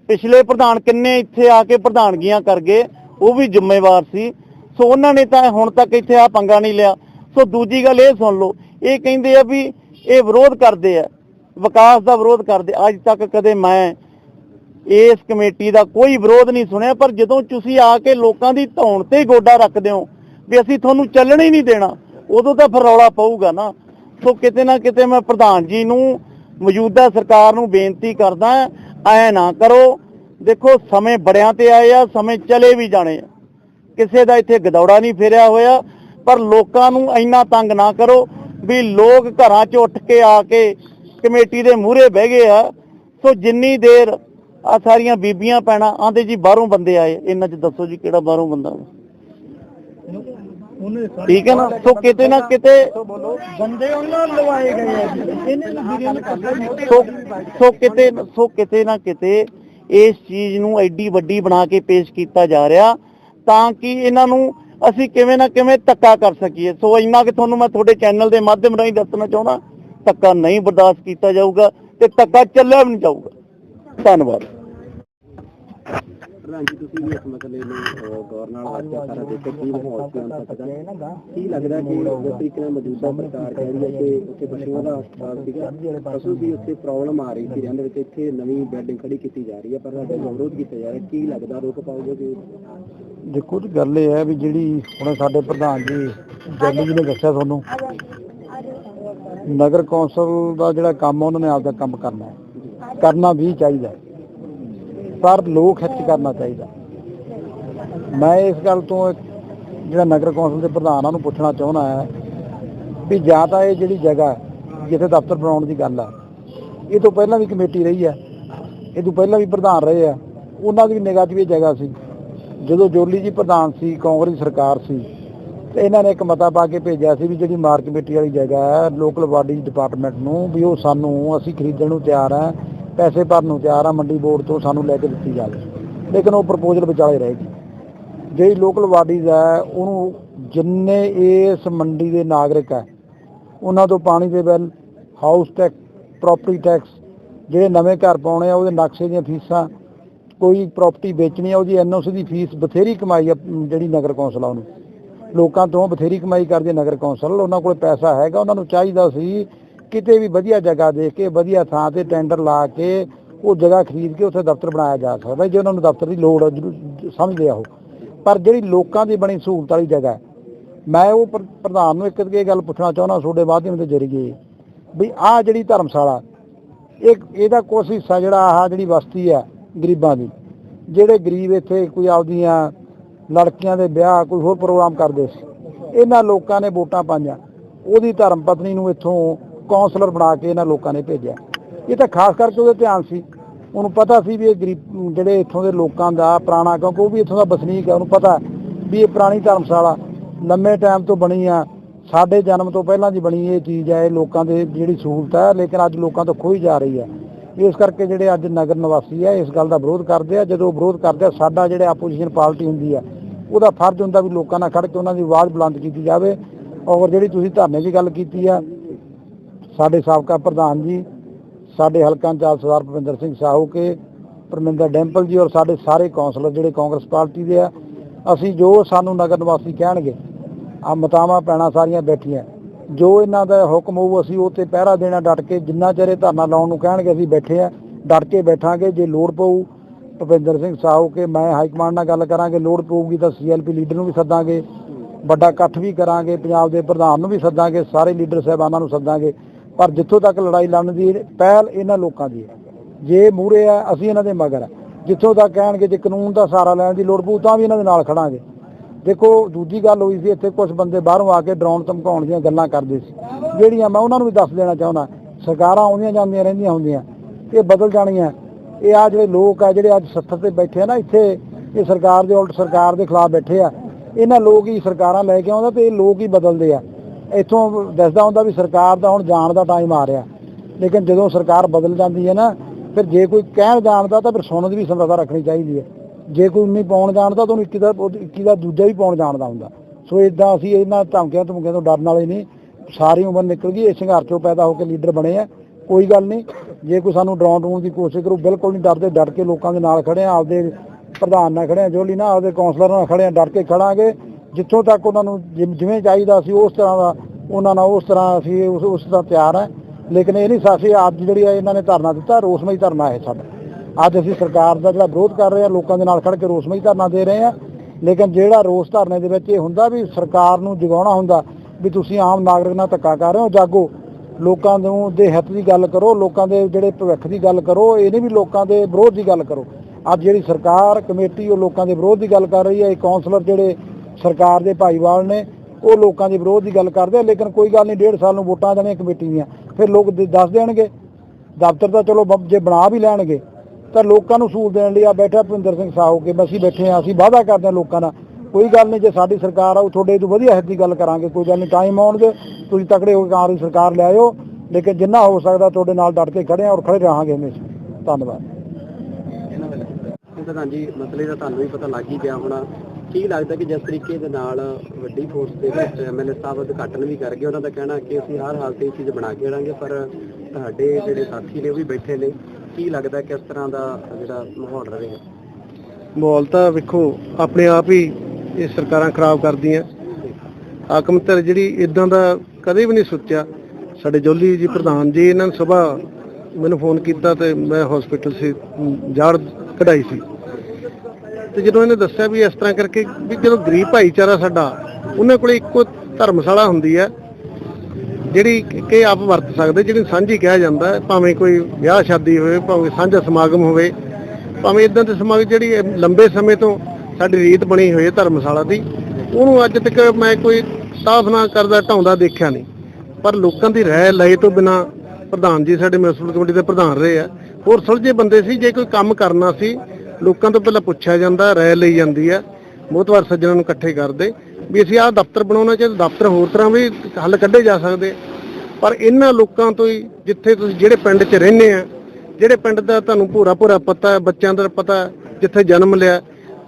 ਪਿਛਲੇ ਪ੍ਰਧਾਨ ਕਿੰਨੇ ਇੱਥੇ ਆ ਕੇ ਪ੍ਰਧਾਨਗੀਆਂ ਕਰ ਗਏ, ਉਹ ਵੀ ਜ਼ਿੰਮੇਵਾਰ ਸੀ। ਸੋ ਉਹਨਾਂ ਨੇ ਤਾਂ ਹੁਣ ਤੱਕ ਇੱਥੇ ਆ ਪੰਗਾ ਨਹੀਂ ਲਿਆ। ਸੋ ਦੂਜੀ ਗੱਲ ਇਹ ਸੁਣ ਲਓ, ਇਹ ਕਹਿੰਦੇ ਆ ਵੀ ਇਹ ਵਿਰੋਧ ਕਰਦੇ ਆ, ਵਿਕਾਸ ਦਾ ਵਿਰੋਧ ਕਰਦੇ। ਅੱਜ ਤੱਕ ਕਦੇ ਮੈਂ ਇਸ ਕਮੇਟੀ ਦਾ ਕੋਈ ਵਿਰੋਧ ਨਹੀਂ ਸੁਣਿਆ, ਪਰ ਜਦੋਂ ਤੁਸੀਂ ਆ ਕੇ ਲੋਕਾਂ ਦੀ ਧੌਣ ਤੇ ਗੋਡਾ ਰੱਖਦੇ ਹੋ ਵੀ ਅਸੀਂ ਤੁਹਾਨੂੰ ਚੱਲਣ ਹੀ ਨਹੀਂ ਦੇਣਾ। ਉਦੋਂ ਤਾਂ ਫਿਰ ਰੌਲਾ ਪਊਗਾ ਨਾ। ਸੋ ਕਿਤੇ ਨਾ ਕਿਤੇ ਮੈਂ ਪ੍ਰਧਾਨ ਜੀ ਨੂੰ, ਮੌਜੂਦਾ ਸਰਕਾਰ ਨੂੰ ਬੇਨਤੀ ਕਰਦਾ ਐ ਨਾ ਕਰੋ। ਦੇਖੋ, ਸਮੇਂ ਬੜਿਆਂ ਤੇ ਆਏ ਆ, ਸਮੇਂ ਚਲੇ ਵੀ ਜਾਣੇ ਆ। ਕਿਸੇ ਦਾ ਇੱਥੇ ਗਦੌੜਾ ਨਹੀਂ ਫੇਰਿਆ ਹੋਇਆ, ਪਰ ਲੋਕਾਂ ਨੂੰ ਇੰਨਾ ਤੰਗ ਨਾ ਕਰੋ ਵੀ ਲੋਕ ਘਰਾਂ 'ਚ ਉੱਠ ਕੇ ਆ ਕੇ ਕਮੇਟੀ ਦੇ ਮੂਹਰੇ ਬਹਿ ਗਏ ਆ। ਸੋ ਜਿੰਨੀ ਦੇਰ ਆ ਸਾਰੀਆਂ ਬੀਬੀਆਂ ਪੈਣਾ ਆਂਦੇ ਜੀ ਬਾਹਰੋਂ ਬੰਦੇ ਆਏ। ਇਹਨਾਂ 'ਚ ਦੱਸੋ ਜੀ ਕਿਹੜਾ ਬਾਹਰੋਂ ਬੰਦਾ ਠੀਕ ਹੈ ਨਾ? ਸੋ ਕਿਤੇ ਨਾ ਕਿਤੇ ਬੰਦੇ ਉਹਨਾਂ ਲਵਾਏ ਗਏ ਆ ਜੀ। ਇਹਨੇ ਨੂੰ ਵੀਰੇ ਨੂੰ ਕਰਦੇ ਸੋ ਸੋ ਕਿਤੇ ਸੋ ਕਿਤੇ ਨਾ ਕਿਤੇ ਇਸ ਚੀਜ਼ ਨੂੰ ਐਡੀ ਵੱਡੀ ਬਣਾ ਕੇ ਪੇਸ਼ ਕੀਤਾ ਜਾ ਰਿਹਾ ਤਾਂ ਕਿ ਇਹਨਾਂ ਨੂੰ ਅਸੀਂ ਕਿਵੇਂ ਨਾ ਕਿਵੇਂ ਧੱਕਾ ਕਰ ਸਕੀਏ। ਸੋ ਇੰਨਾ ਕਿ ਤੁਹਾਨੂੰ ਮੈਂ ਤੁਹਾਡੇ ਚੈਨਲ ਦੇ ਮਾਧਿਅਮ ਰਾਹੀਂ ਦੱਸਣਾ ਚਾਹੁੰਦਾ ਧੱਕਾ ਨਹੀਂ ਬਰਦਾਸ਼ਤ ਕੀਤਾ ਜਾਊਗਾ ਤੇ ਧੱਕਾ ਚੱਲਿਆ ਵੀ ਨਹੀਂ ਜਾਊਗਾ। ਧੰਨਵਾਦ। ਰਾਂਜੀ ਤੁਸੀਂ ਵੀ ਇਸ ਮਸਲੇ ਨੂੰ ਅਹ, ਗੌਰ ਨਾਲ ਅੱਜ ਦਾ ਸਾਰਾ ਦੇਖੋ ਕੀ ਮਾਹੌਲ ਸੀ ਹੁਣ ਤੱਕ ਦਾ? ਕੀ ਲੱਗਦਾ ਕਿ ਜਿਸ ਤਰੀਕੇ ਨਾਲ ਮੌਜੂਦਾ ਸਰਕਾਰ ਕਹਿ ਰਹੀ ਹੈ ਕਿ ਉੱਥੇ ਪਸ਼ੂਆਂ ਦਾ ਹਸਪਤਾਲ ਸੀਗਾ। ਪਸ਼ੂ ਦੀ ਉੱਥੇ ਪ੍ਰੋਬਲਮ ਆ ਰਹੀ ਸੀ ਰਹਿਣ ਦੇ ਵਿੱਚ ਇੱਥੇ ਨਵੀਂ ਬਿਲਡਿੰਗ ਖੜੀ ਕੀਤੀ ਜਾ ਰਹੀ ਹੈ ਪਰ ਸਾਡੇ ਵਿਰੋਧ ਕੀਤਾ ਜਾ ਰਿਹਾ। ਕੀ ਲੱਗਦਾ ਰੋਕ ਪਾਓਗੇ ਕਿ ਦੇਖੋ ਜੀ ਗੱਲ ਇਹ ਹੈ ਵੀ ਜਿਹੜੀ ਹੁਣ ਸਾਡੇ ਪ੍ਰਧਾਨ ਜੀ ਜੈਲੀ ਜੀ ਨੇ ਦੱਸਿਆ ਤੁਹਾਨੂੰ ਨਗਰ ਕੌਂਸਲ ਦਾ ਜਿਹੜਾ ਕੰਮ ਉਹਨਾਂ ਨੇ ਆਪਦਾ ਕੰਮ ਕਰਨਾ ਹੈ। ਕਰਨਾ ਵੀ ਚਾਹੀਦਾ ਹੈ। ਪਰ ਲੋਕ ਹਿੱਤ ਕਰਨਾ ਚਾਹੀਦਾ। ਮੈਂ ਇਸ ਗੱਲ ਤੋਂ ਜਿਹੜਾ ਨਗਰ ਕੌਂਸਲ ਦੇ ਪ੍ਰਧਾਨ ਆ, ਉਹਨੂੰ ਪੁੱਛਣਾ ਚਾਹੁੰਦਾ ਹੈ ਵੀ ਜਾਂ ਤਾਂ ਇਹ ਜਿਹੜੀ ਜਗ੍ਹਾ ਜਿੱਥੇ ਦਫ਼ਤਰ ਬਣਾਉਣ ਦੀ ਗੱਲ ਆ, ਇਹ ਤੋਂ ਪਹਿਲਾਂ ਵੀ ਕਮੇਟੀ ਰਹੀ ਹੈ ਇਹ ਤੋਂ ਪਹਿਲਾਂ ਵੀ ਪ੍ਰਧਾਨ ਰਹੇ ਆ, ਉਹਨਾਂ ਦੀ ਨਿਗਾਹ 'ਚ ਵੀ ਇਹ ਜਗ੍ਹਾ ਸੀ। ਜਦੋਂ ਜੋਲੀ ਜੀ ਪ੍ਰਧਾਨ ਸੀ, ਕਾਂਗਰਸ ਸਰਕਾਰ ਸੀ, ਤੇ ਇਹਨਾਂ ਨੇ ਇੱਕ ਮਤਾ ਪਾ ਕੇ ਭੇਜਿਆ ਸੀ ਵੀ ਜਿਹੜੀ ਮਾਰ ਕਮੇਟੀ ਵਾਲੀ ਜਗ੍ਹਾ ਹੈ ਲੋਕਲ ਬਾਡੀ ਡਿਪਾਰਟਮੈਂਟ ਨੂੰ, ਵੀ ਉਹ ਸਾਨੂੰ, ਅਸੀਂ ਖਰੀਦਣ ਨੂੰ ਤਿਆਰ ਆ ਪੈਸੇ ਭਰਨ ਨੂੰ ਤਿਆਰ ਆ, ਮੰਡੀ ਬੋਰਡ ਤੋਂ ਸਾਨੂੰ ਲੈ ਕੇ ਦਿੱਤੀ ਜਾਵੇ। ਲੇਕਿਨ ਉਹ ਪ੍ਰਪੋਜ਼ਲ ਵਿਚਾਲੇ ਰਹੇਗੀ ਜਿਹੜੀ ਲੋਕਲ ਬਾਡੀਜ਼ ਹੈ ਉਹਨੂੰ ਜਿੰਨੇ ਇਸ ਮੰਡੀ ਦੇ ਨਾਗਰਿਕ ਹੈ ਉਹਨਾਂ ਤੋਂ ਪਾਣੀ ਦੇ bill house tax property tax ਜਿਹੜੇ ਨਵੇਂ ਘਰ ਪਾਉਣੇ ਆ, ਉਹਦੇ ਨਕਸ਼ੇ ਦੀਆਂ ਫੀਸਾਂ, ਕੋਈ ਪ੍ਰਾਪਰਟੀ ਵੇਚਣੀ ਆ, ਉਹਦੀ ਐਨਓਸੀ ਦੀ ਫੀਸ ਬਥੇਰੀ ਕਮਾਈ ਆ, ਜਿਹੜੀ ਨਗਰ ਕੌਂਸਲ ਆ ਉਹਨੂੰ। ਲੋਕਾਂ ਤੋਂ ਬਥੇਰੀ ਕਮਾਈ ਕਰਦੀ ਨਗਰ ਕੌਂਸਲ। ਉਹਨਾਂ ਕੋਲ ਪੈਸਾ ਹੈਗਾ, ਉਹਨਾਂ ਨੂੰ ਚਾਹੀਦਾ ਸੀ ਕਿਤੇ ਵੀ ਵਧੀਆ ਜਗ੍ਹਾ ਦੇਖ ਕੇ ਵਧੀਆ ਥਾਂ ਤੇ ਟੈਂਡਰ ਲਾ ਕੇ ਉਹ ਜਗ੍ਹਾ ਖਰੀਦ ਕੇ ਉੱਥੇ ਦਫ਼ਤਰ ਬਣਾਇਆ ਜਾ ਸਕਦਾ ਜੇ ਉਹਨਾਂ ਨੂੰ ਦਫ਼ਤਰ ਦੀ ਲੋੜ ਆ, ਜ਼ਰੂਰ- ਸਮਝਦੇ ਆ ਉਹ। ਪਰ ਜਿਹੜੀ ਲੋਕਾਂ ਦੀ ਬਣੀ ਸਹੂਲਤ ਵਾਲੀ ਜਗ੍ਹਾ ਹੈ, ਮੈਂ ਉਹ ਪ੍ਰ- ਪ੍ਰਧਾਨ ਨੂੰ ਇੱਕ ਇਹ ਗੱਲ ਪੁੱਛਣਾ ਚਾਹੁੰਦਾ ਤੁਹਾਡੇ ਮਾਧਿਅਮ ਦੇ ਜ਼ਰੀਏ ਵੀ ਆਹ ਜਿਹੜੀ ਧਰਮਸ਼ਾਲਾ ਇਹ ਇਹਦਾ ਕੁਛ ਹਿੱਸਾ ਜਿਹੜਾ ਆਹ ਜਿਹੜੀ ਬਸਤੀ ਹੈ ਗਰੀਬਾਂ ਦੀ ਜਿਹੜੇ ਗਰੀਬ ਇੱਥੇ ਕੋਈ ਆਪਦੀਆਂ ਲੜਕੀਆਂ ਦੇ ਵਿਆਹ ਕੋਈ ਹੋਰ ਪ੍ਰੋਗਰਾਮ ਕਰਦੇ ਸੀ ਇਹਨਾਂ ਲੋਕਾਂ ਨੇ ਵੋਟਾਂ ਪਾਈਆਂ ਉਹਦੀ ਧਰਮ ਪਤਨੀ ਨੂੰ ਇੱਥੋਂ ਕਾਉਂਸਲਰ ਬਣਾ ਕੇ ਇਹਨਾਂ ਲੋਕਾਂ ਨੇ ਭੇਜਿਆ। ਇਹ ਤਾਂ ਖਾਸ ਕਰਕੇ ਉਹਦੇ ਧਿਆਨ ਸੀ। ਉਹਨੂੰ ਪਤਾ ਸੀ ਵੀ ਇਹ ਗਰੀਬ, ਜਿਹੜੇ ਇੱਥੋਂ ਦੇ ਲੋਕਾਂ ਦਾ ਪੁਰਾਣਾ, ਕਿਉਂਕਿ ਉਹ ਵੀ ਇੱਥੋਂ ਦਾ ਵਸਨੀਕ ਹੈ, ਉਹਨੂੰ ਪਤਾ ਵੀ ਇਹ ਪੁਰਾਣੀ ਧਰਮਸ਼ਾਲਾ ਲੰਮੇ ਟਾਈਮ ਤੋਂ ਬਣੀ ਆ। ਸਾਡੇ ਜਨਮ ਤੋਂ ਪਹਿਲਾਂ ਦੀ ਬਣੀ ਇਹ ਚੀਜ਼ ਹੈ, ਇਹ ਲੋਕਾਂ ਦੇ ਜਿਹੜੀ ਸਹੂਲਤ ਹੈ, ਲੇਕਿਨ ਅੱਜ ਲੋਕਾਂ ਤੋਂ ਖੋਈ ਜਾ ਰਹੀ ਹੈ। ਇਸ ਕਰਕੇ ਜਿਹੜੇ ਅੱਜ ਨਗਰ ਨਿਵਾਸੀ ਆ ਇਸ ਗੱਲ ਦਾ ਵਿਰੋਧ ਕਰਦੇ ਆ। ਜਦੋਂ ਵਿਰੋਧ ਕਰਦੇ ਆ, ਸਾਡਾ ਜਿਹੜੇ ਆਪੋਜੀਸ਼ਨ ਪਾਰਟੀ ਹੁੰਦੀ ਆ ਉਹਦਾ ਫਰਜ਼ ਹੁੰਦਾ ਵੀ ਲੋਕਾਂ ਨਾਲ ਖੜ ਕੇ ਉਹਨਾਂ ਦੀ ਆਵਾਜ਼ ਬੁਲੰਦ ਕੀਤੀ ਜਾਵੇ। ਔਰ ਜਿਹੜੀ ਤੁਸੀਂ ਧਰਨੇ ਦੀ ਗੱਲ ਕੀਤੀ ਆ ਸਾਡੇ ਸਾਬਕਾ ਪ੍ਰਧਾਨ ਜੀ, ਸਾਡੇ ਹਲਕਾ ਇੰਚਾਰਜ ਸਰਦਾਰ ਭੁਪਿੰਦਰ ਸਿੰਘ ਸਾਹੂ ਕੇ, ਪਰਮਿੰਦਰ ਡੈਂਪਲ ਜੀ ਔਰ ਸਾਡੇ ਸਾਰੇ ਕਾਉਂਸਲਰ ਜਿਹੜੇ ਕਾਂਗਰਸ ਪਾਰਟੀ ਦੇ ਆ, ਅਸੀਂ ਜੋ ਸਾਨੂੰ ਨਗਰ ਨਿਵਾਸੀ ਕਹਿਣਗੇ ਆ ਮਤਾਵਾਂ ਪੈਣਾ ਸਾਰੀਆਂ ਬੈਠੀਆਂ। ਜੋ ਇਹਨਾਂ ਦਾ ਹੁਕਮ ਹੋਊ, ਅਸੀਂ ਉਹ ਤੇ ਪਹਿਰਾ ਦੇਣਾ ਡਟ ਕੇ, ਜਿੰਨਾ ਚਿਰ ਇਹ ਧਰਨਾ ਲਾਉਣ ਨੂੰ ਕਹਿਣਗੇ, ਅਸੀਂ ਬੈਠੇ ਆ, ਡਟ ਕੇ ਬੈਠਾਂਗੇ। ਜੇ ਲੋੜ ਪਊ, ਭੁਪਿੰਦਰ ਸਿੰਘ ਸਾਹੂ ਕੇ, ਮੈਂ ਹਾਈ ਕਮਾਂਡ ਨਾਲ ਗੱਲ ਕਰਾਂਗੇ। ਲੋੜ ਪਊਗੀ ਤਾਂ ਸੀਐਲਪੀ ਲੀਡਰ ਨੂੰ ਵੀ ਸੱਦਾਂਗੇ। ਵੱਡਾ ਇਕੱਠ ਵੀ ਕਰਾਂਗੇ। ਪੰਜਾਬ ਦੇ ਪ੍ਰਧਾਨ ਨੂੰ ਵੀ ਸੱਦਾਂਗੇ। ਸਾਰੇ ਲੀਡਰ ਸਾਹਿਬਾਨਾਂ ਨੂੰ ਸੱਦਾਂਗੇ। ਪਰ ਜਿੱਥੋਂ ਤੱਕ ਲੜਾਈ ਲੜਨ ਦੀ ਪਹਿਲ ਇਹਨਾਂ ਲੋਕਾਂ ਦੀ ਹੈ। ਜੇ ਮੂਰੇ ਆ, ਅਸੀਂ ਇਹਨਾਂ ਦੇ ਮਗਰ ਆ। ਜਿੱਥੋਂ ਤੱਕ ਕਹਿਣਗੇ ਜੇ ਕਾਨੂੰਨ ਦਾ ਸਹਾਰਾ ਲੈਣ ਦੀ ਲੋੜ ਪਊ, ਤਾਂ ਵੀ ਇਹਨਾਂ ਦੇ ਨਾਲ ਖੜਾਂਗੇ। ਦੇਖੋ, ਦੂਜੀ ਗੱਲ ਹੋਈ ਸੀ, ਇੱਥੇ ਕੁਝ ਬੰਦੇ ਬਾਹਰੋਂ ਆ ਕੇ ਡਰਾਉਣ ਧਮਕਾਉਣ ਦੀਆਂ ਗੱਲਾਂ ਕਰਦੇ ਸੀ। ਜਿਹੜੀਆਂ ਮੈਂ ਉਹਨਾਂ ਨੂੰ ਵੀ ਦੱਸ ਦੇਣਾ ਚਾਹੁੰਦਾ, ਸਰਕਾਰਾਂ ਆਉਂਦੀਆਂ ਜਾਂਦੀਆਂ ਰਹਿੰਦੀਆਂ ਹੁੰਦੀਆਂ, ਇਹ ਬਦਲ ਜਾਣੀਆਂ। ਇਹ ਆ ਜਿਹੜੇ ਲੋਕ ਆ, ਜਿਹੜੇ ਅੱਜ ਸੱਥਰ ਤੇ ਬੈਠੇ ਆ ਨਾ ਇੱਥੇ, ਇਹ ਸਰਕਾਰ ਦੇ, ਉਲਟ ਸਰਕਾਰ ਦੇ ਖਿਲਾਫ ਬੈਠੇ ਆ। ਇਹਨਾਂ ਲੋਕ ਹੀ ਸਰਕਾਰਾਂ ਲੈ ਕੇ ਆਉਂਦਾ ਤੇ ਇਹ ਲੋਕ ਹੀ ਬਦਲਦੇ ਆ। ਇੱਥੋਂ ਦੱਸਦਾ ਹੁੰਦਾ ਵੀ ਸਰਕਾਰ ਦਾ ਹੁਣ ਜਾਣ ਦਾ ਟਾਈਮ ਆ ਰਿਹਾ। ਲੇਕਿਨ ਜਦੋਂ ਸਰਕਾਰ ਬਦਲ ਜਾਂਦੀ ਹੈ ਨਾ, ਫਿਰ ਜੇ ਕੋਈ ਕਹਿਣ ਜਾਣਦਾ ਤਾਂ ਫਿਰ ਸੁਣਨ ਦੀ ਵੀ ਸਮਰੱਥਾ ਰੱਖਣੀ ਚਾਹੀਦੀ ਹੈ। ਜੇ ਕੋਈ ਉਨੀ ਪਾਉਣ ਜਾਣਦਾ ਤਾਂ ਉਹਨੂੰ 21 ਦਾ ਉਹ 21 ਦਾ ਦੂਜਾ ਵੀ ਪਾਉਣ ਜਾਣਦਾ ਹੁੰਦਾ। ਸੋ ਇਦਾਂ ਅਸੀਂ ਇਹਨਾਂ ਧਮਕੀਆਂ ਧਮਕੀਆਂ ਤੋਂ ਡਰਨ ਵਾਲੇ ਨਹੀਂ। ਸਾਰੀ ਉਮਰ ਨਿਕਲ ਗਈ, ਇਹ ਸੰਘਰਸ਼ ਚੋਂ ਪੈਦਾ ਹੋ ਕੇ ਲੀਡਰ ਬਣੇ ਆ। ਕੋਈ ਗੱਲ ਨਹੀਂ, ਜੇ ਕੋਈ ਸਾਨੂੰ ਡਰਾਉਣ ਡਰਾਉਣ ਦੀ ਕੋਸ਼ਿਸ਼ ਕਰੂ, ਬਿਲਕੁਲ ਨਹੀਂ ਡਰਦੇ ਡਟ ਕੇ ਲੋਕਾਂ ਦੇ ਨਾਲ ਖੜੇ ਆ, ਆਪਦੇ ਪ੍ਰਧਾਨ ਨਾਲ ਖੜੇ ਆ ਜੋਲੀ ਨਾਲ ਆਪਦੇ ਕਾਉਂਸਲਰ ਨਾਲ ਖੜੇ ਆ ਡਟ ਕੇ ਖੜਾਂਗੇ। ਜਿੱਥੋਂ ਤੱਕ ਉਹਨਾਂ ਨੂੰ ਜਿ- ਜਿਵੇਂ ਚਾਹੀਦਾ ਸੀ ਉਸ ਤਰ੍ਹਾਂ ਦਾ, ਉਹਨਾਂ ਨਾਲ ਉਸ ਤਰ੍ਹਾਂ ਅਸੀਂ ਉਸ ਉਸ ਦਾ ਤਿਆਰ ਹੈ। ਲੇਕਿਨ ਇਹ ਨਹੀਂ ਸਾਸੀ, ਅੱਜ ਜਿਹੜੀ ਆ ਇਹਨਾਂ ਨੇ ਧਰਨਾ ਦਿੱਤਾ, ਰੋਸਮਈ ਧਰਨਾ ਹੈ ਸਾਡਾ। ਅੱਜ ਅਸੀਂ ਸਰਕਾਰ ਦਾ ਜਿਹੜਾ ਵਿਰੋਧ ਕਰ ਰਹੇ ਆ ਲੋਕਾਂ ਦੇ ਨਾਲ ਖੜ ਕੇ ਰੋਸਮਈ ਧਰਨਾ ਦੇ ਰਹੇ ਆ ਲੇਕਿਨ ਜਿਹੜਾ ਰੋਸ ਧਰਨੇ ਦੇ ਵਿੱਚ ਇਹ ਹੁੰਦਾ ਵੀ ਸਰਕਾਰ ਨੂੰ ਜਗਾਉਣਾ ਹੁੰਦਾ, ਵੀ ਤੁਸੀਂ ਆਮ ਨਾਗਰਿਕ ਨਾਲ ਧੱਕਾ ਕਰ ਰਹੇ ਹੋ, ਜਾਗੋ। ਲੋਕਾਂ ਨੂੰ ਦੇ ਹਿੱਤ ਦੀ ਗੱਲ ਕਰੋ, ਲੋਕਾਂ ਦੇ ਜਿਹੜੇ ਭਵਿੱਖ ਦੀ ਗੱਲ ਕਰੋ, ਇਹ ਨਹੀਂ ਵੀ ਲੋਕਾਂ ਦੇ ਵਿਰੋਧ ਦੀ ਗੱਲ ਕਰੋ। ਅੱਜ ਜਿਹੜੀ ਸਰਕਾਰ ਕਮੇਟੀ ਉਹ ਲੋਕਾਂ ਦੇ ਵਿਰੋਧ ਦੀ ਗੱਲ ਕਰ ਰਹੀ ਹੈ, ਇਹ ਕਾਉਂਸਲਰ ਜਿਹੜੇ ਸਰਕਾਰ ਦੇ ਭਾਈਵਾਲ ਨੇ, ਉਹ ਲੋਕਾਂ ਦੇ ਵਿਰੋਧ ਦੀ ਗੱਲ ਕਰਦੇ ਆ, ਲੇਕਿਨ ਕੋਈ ਗੱਲ ਨਹੀਂ, ਡੇਢ ਸਾਲ ਨੂੰ ਵੋਟਾਂ ਦੇਣੀਆਂ ਕਮੇਟੀ ਦੀਆਂ, ਫਿਰ ਲੋਕ ਦੱਸ ਦੇਣਗੇ। ਦਫ਼ਤਰ ਤਾਂ ਚਲੋ ਜੇ ਬਣਾ ਵੀ ਲੈਣਗੇ, ਤਾਂ ਲੋਕਾਂ ਨੂੰ ਸਹੂਲਤ ਦੇਣ ਲਈ ਆ ਬੈਠਾ ਭਿੰਦਰ ਸਿੰਘ ਸਾਹੂ ਕੇ ਅਸੀਂ ਬੈਠੇ ਆ ਅਸੀਂ ਵਾਅਦਾ ਕਰਦੇ ਆ ਲੋਕਾਂ ਨਾਲ। ਕੋਈ ਗੱਲ ਨਹੀਂ, ਜੇ ਸਾਡੀ ਸਰਕਾਰ ਆਊ, ਤੁਹਾਡੇ ਤੋਂ ਵਧੀਆ ਹਿੱਤ ਦੀ ਗੱਲ ਕਰਾਂਗੇ, ਕੋਈ ਗੱਲ ਨਹੀਂ ਟਾਈਮ ਆਉਣਗੇ, ਤੁਸੀਂ ਤਕੜੇ ਹੋ ਕੇ ਕਾਂਗਰਸ ਦੀ ਸਰਕਾਰ ਲਿਆਇਓ ਲੇਕਿਨ ਜਿੰਨਾ ਹੋ ਸਕਦਾ ਤੁਹਾਡੇ ਨਾਲ ਡਟ ਕੇ ਖੜੇ ਆ ਔਰ ਖੜੇ ਰਹਾਂਗੇ ਹਮੇਸ਼ਾ। ਧੰਨਵਾਦ। ਪ੍ਰਧਾਨ ਜੀ ਮਸਲੇ ਦਾ ਤੁਹਾਨੂੰ ਵੀ ਪਤਾ ਲੱਗ ਹੀ ਗਿਆ ਹੋਣਾ। ਕੀ ਲੱਗਦਾ ਕਿ ਜਿਸ ਤਰੀਕੇ ਦੇ ਨਾਲ ਵੱਡੀ ਫੋਰਸ ਦੇ ਵਿੱਚ ਐਮਐਲਏ ਸਾਹਿਬ ਉਦਘਾਟਨ ਵੀ ਕਰ ਗਏ, ਉਹਨਾਂ ਦਾ ਕਹਿਣਾ ਕਿ ਅਸੀਂ ਹਰ ਹਾਲਤ ਇਹ ਚੀਜ਼ ਬਣਾ ਕੇ ਰਾਂਗੇ ਪਰ ਤੁਹਾਡੇ ਜਿਹੜੇ ਸਾਥੀ ਨੇ ਉਹ ਵੀ ਬੈਠੇ ਨੇ, ਕੀ ਲੱਗਦਾ ਕਿਸ ਤਰ੍ਹਾਂ ਦਾ ਜਿਹੜਾ ਮਾਹੌਲ ਰਹੇਗਾ ਮਾਹੌਲ ਤਾਂ ਵੇਖੋ, ਆਪਣੇ ਆਪ ਹੀ ਇਹ ਸਰਕਾਰਾਂ ਖਰਾਬ ਕਰਦੀਆਂ। ਹਾਕਮ ਜਿਹੜੀ ਇਦਾਂ ਦਾ ਕਦੇ ਵੀ ਨਹੀਂ ਸੋਚਿਆ। ਸਾਡੇ ਜੋਲੀ ਜੀ ਪ੍ਰਧਾਨ ਜੀ, ਇਹਨਾਂ ਨੇ ਸਵੇਰ ਮੈਨੂੰ ਫੋਨ ਕੀਤਾ ਤੇ ਮੈਂ ਹਸਪੀਟਲ ਸੀ ਜਾੜ ਕਢਾਈ ਸੀ। ਤੇ ਜਦੋਂ ਇਹਨੇ ਦੱਸਿਆ ਵੀ ਇਸ ਤਰ੍ਹਾਂ ਕਰਕੇ ਵੀ ਜਦੋਂ ਗਰੀਬ ਭਾਈਚਾਰਾ ਸਾਡਾ, ਉਹਨਾਂ ਕੋਲੇ ਇੱਕੋ ਧਰਮਸ਼ਾਲਾ ਹੁੰਦੀ ਹੈ, ਜਿਹੜੀ ਕਿ- ਆਪ ਵਰਤ ਸਕਦੇ, ਜਿਹੜੀ ਸਾਂਝੀ ਕਿਹਾ ਜਾਂਦਾ ਭਾਵੇਂ ਕੋਈ ਵਿਆਹ ਸ਼ਾਦੀ ਹੋਵੇ, ਭਾਵੇਂ ਸਾਂਝਾ ਸਮਾਗਮ ਹੋਵੇ, ਭਾਵੇਂ ਇਦਾਂ ਦੇ ਸਮਾਗਮ ਜਿਹੜੀ ਲੰਬੇ ਸਮੇਂ ਤੋਂ ਸਾਡੀ ਰੀਤ ਬਣੀ ਹੋਈ ਹੈ ਧਰਮਸ਼ਾਲਾ ਦੀ, ਉਹਨੂੰ ਅੱਜ ਤੱਕ ਮੈਂ ਕੋਈ ਸਾਫਨਾ ਕਰਦਾ, ਢਾਉਂਦਾ ਦੇਖਿਆ ਨਹੀਂ। ਪਰ ਲੋਕਾਂ ਦੀ ਰਹਿ ਲਏ ਤੋਂ ਬਿਨਾ ਪ੍ਰਧਾਨ ਜੀ ਸਾਡੇ ਮਿਊਨਿਸਪਲ ਕਮੇਟੀ ਦੇ ਪ੍ਰਧਾਨ ਰਹੇ ਆ। ਹੋਰ ਸੁਲਝੇ ਬੰਦੇ ਸੀ, ਜੇ ਕੋਈ ਕੰਮ ਕਰਨਾ ਸੀ ਲੋਕਾਂ ਤੋਂ ਪਹਿਲਾਂ ਪੁੱਛਿਆ ਜਾਂਦਾ, ਰਾਏ ਲਈ ਜਾਂਦੀ ਹੈ। ਮੋਤਵਾਰ ਸੱਜਣਾਂ ਨੂੰ ਇਕੱਠੇ ਕਰਦੇ ਵੀ ਅਸੀਂ ਆਹ ਦਫ਼ਤਰ ਬਣਾਉਣਾ ਚਾਹੀਦਾ, ਦਫ਼ਤਰ ਹੋਰ ਤਰ੍ਹਾਂ ਵੀ ਹੱਲ ਕੱਢੇ ਜਾ ਸਕਦੇ। ਪਰ ਇਹਨਾਂ ਲੋਕਾਂ ਤੋਂ ਹੀ ਜਿੱਥੇ ਤੁਸੀਂ ਜਿਹੜੇ ਪਿੰਡ 'ਚ ਰਹਿੰਦੇ ਆ, ਜਿਹੜੇ ਪਿੰਡ ਦਾ ਤੁਹਾਨੂੰ ਭੂਰਾ ਭੂਰਾ ਪਤਾ ਹੈ, ਬੱਚਿਆਂ ਦਾ ਪਤਾ ਜਿੱਥੇ ਜਨਮ ਲਿਆ,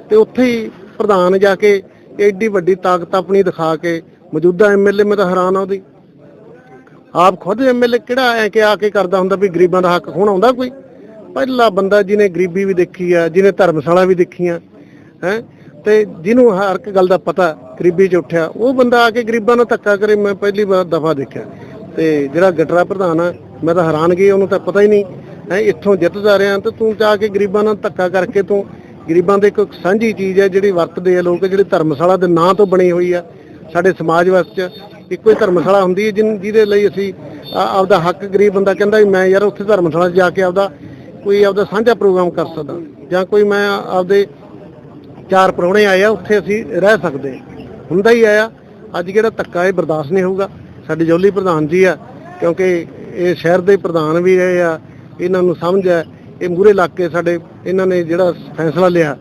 ਤੇ ਉੱਥੇ ਹੀ ਪ੍ਰਧਾਨ ਜਾ ਕੇ ਐਡੀ ਵੱਡੀ ਤਾਕਤ ਆਪਣੀ ਦਿਖਾ ਕੇ ਮੌਜੂਦਾ ਐਮਐਲਏ ਮੈਂ ਤਾਂ ਹੈਰਾਨ ਆ ਉਹਦੀ। ਆਪ ਖੁਦ ਐਮਐਲਏ ਕਿਹੜਾ ਐ ਕਿ ਆ ਕੇ ਕਰਦਾ ਹੁੰਦਾ ਵੀ ਗਰੀਬਾਂ ਦਾ ਹੱਕ ਖੋਣ ਆਉਂਦਾ ਕੋਈ? ਪਹਿਲਾ ਬੰਦਾ ਜਿਹਨੇ ਗਰੀਬੀ ਵੀ ਦੇਖੀ ਆ, ਜਿਹਨੇ ਧਰਮਸ਼ਾਲਾ ਵੀ ਦੇਖੀਆਂ ਹੈ? ਤੇ ਜਿਹਨੂੰ ਹਰ ਇੱਕ ਗੱਲ ਦਾ ਪਤਾ, ਗਰੀਬੀ 'ਚ ਉੱਠਿਆ, ਉਹ ਬੰਦਾ ਆ ਕੇ ਗਰੀਬਾਂ ਨਾਲ ਧੱਕਾ ਕਰੇ, ਮੈਂ ਪਹਿਲੀ ਵਾਰ ਦਫਾ ਦੇਖਿਆ। ਤੇ ਜਿਹੜਾ ਗਟਰਾ ਪ੍ਰਧਾਨ ਆ, ਮੈਂ ਤਾਂ ਹੈਰਾਨ ਗਈ ਉਹਨੂੰ ਤਾਂ ਪਤਾ ਹੀ ਨਹੀਂ, ਹੈ? ਇੱਥੋਂ ਜਿੱਤਦਾ ਰਿਹਾ ਤੇ ਤੂੰ ਜਾ ਕੇ ਗਰੀਬਾਂ ਨਾਲ ਧੱਕਾ ਕਰਕੇ ਤੂੰ, ਗਰੀਬਾਂ ਦੇ ਇੱਕ ਸਾਂਝੀ ਚੀਜ਼ ਹੈ ਜਿਹੜੀ ਵਰਤਦੇ ਆ ਲੋਕ, ਜਿਹੜੀ ਧਰਮਸ਼ਾਲਾ ਦੇ ਨਾਂ ਤੋਂ ਬਣੀ ਹੋਈ ਆ, ਸਾਡੇ ਸਮਾਜ ਵਾਸਤੇ ਇੱਕੋ ਹੀ ਧਰਮਸ਼ਾਲਾ ਹੁੰਦੀ ਹੈ, ਜਿਨ, ਜਿਹਦੇ ਲਈ ਅਸੀਂ ਆਪਦਾ ਹੱਕ ਗਰੀਬ ਬੰਦਾ ਕਹਿੰਦਾ ਮੈਂ ਯਾਰ ਉੱਥੇ ਧਰਮਸ਼ਾਲਾ 'ਚ ਜਾ ਕੇ ਆਪਦਾ ਕੋਈ ਆਪਦਾ ਸਾਂਝਾ ਪ੍ਰੋਗਰਾਮ ਕਰ ਸਕਦਾ ਜਾਂ ਕੋਈ ਮੈਂ ਆਪਦੇ ਚਾਰ ਪ੍ਰਾਹੁਣੇ ਆਏ ਆ, ਉੱਥੇ ਅਸੀਂ ਰਹਿ ਸਕਦੇ ਹਾਂ। ਹੁੰਦਾ ਹੀ ਆਇਆ ਅੱਜ ਕਿਹੜਾ ਧੱਕਾ ਇਹ ਬਰਦਾਸ਼ਤ ਨਹੀਂ ਹੋਊਗਾ। ਸਾਡੇ ਜੌਲੀ ਪ੍ਰਧਾਨ ਜੀ ਆ, ਕਿਉਂਕਿ ਇਹ ਸ਼ਹਿਰ ਦੇ ਪ੍ਰਧਾਨ ਵੀ ਰਹੇ ਆ, ਇਹਨਾਂ ਨੂੰ ਸਮਝ ਹੈ, ਇਹ ਮੂਰੇ ਲੱਗ ਕੇ ਸਾਡੇ, ਇਹਨਾਂ ਨੇ ਜਿਹੜਾ ਫੈਸਲਾ ਲਿਆ,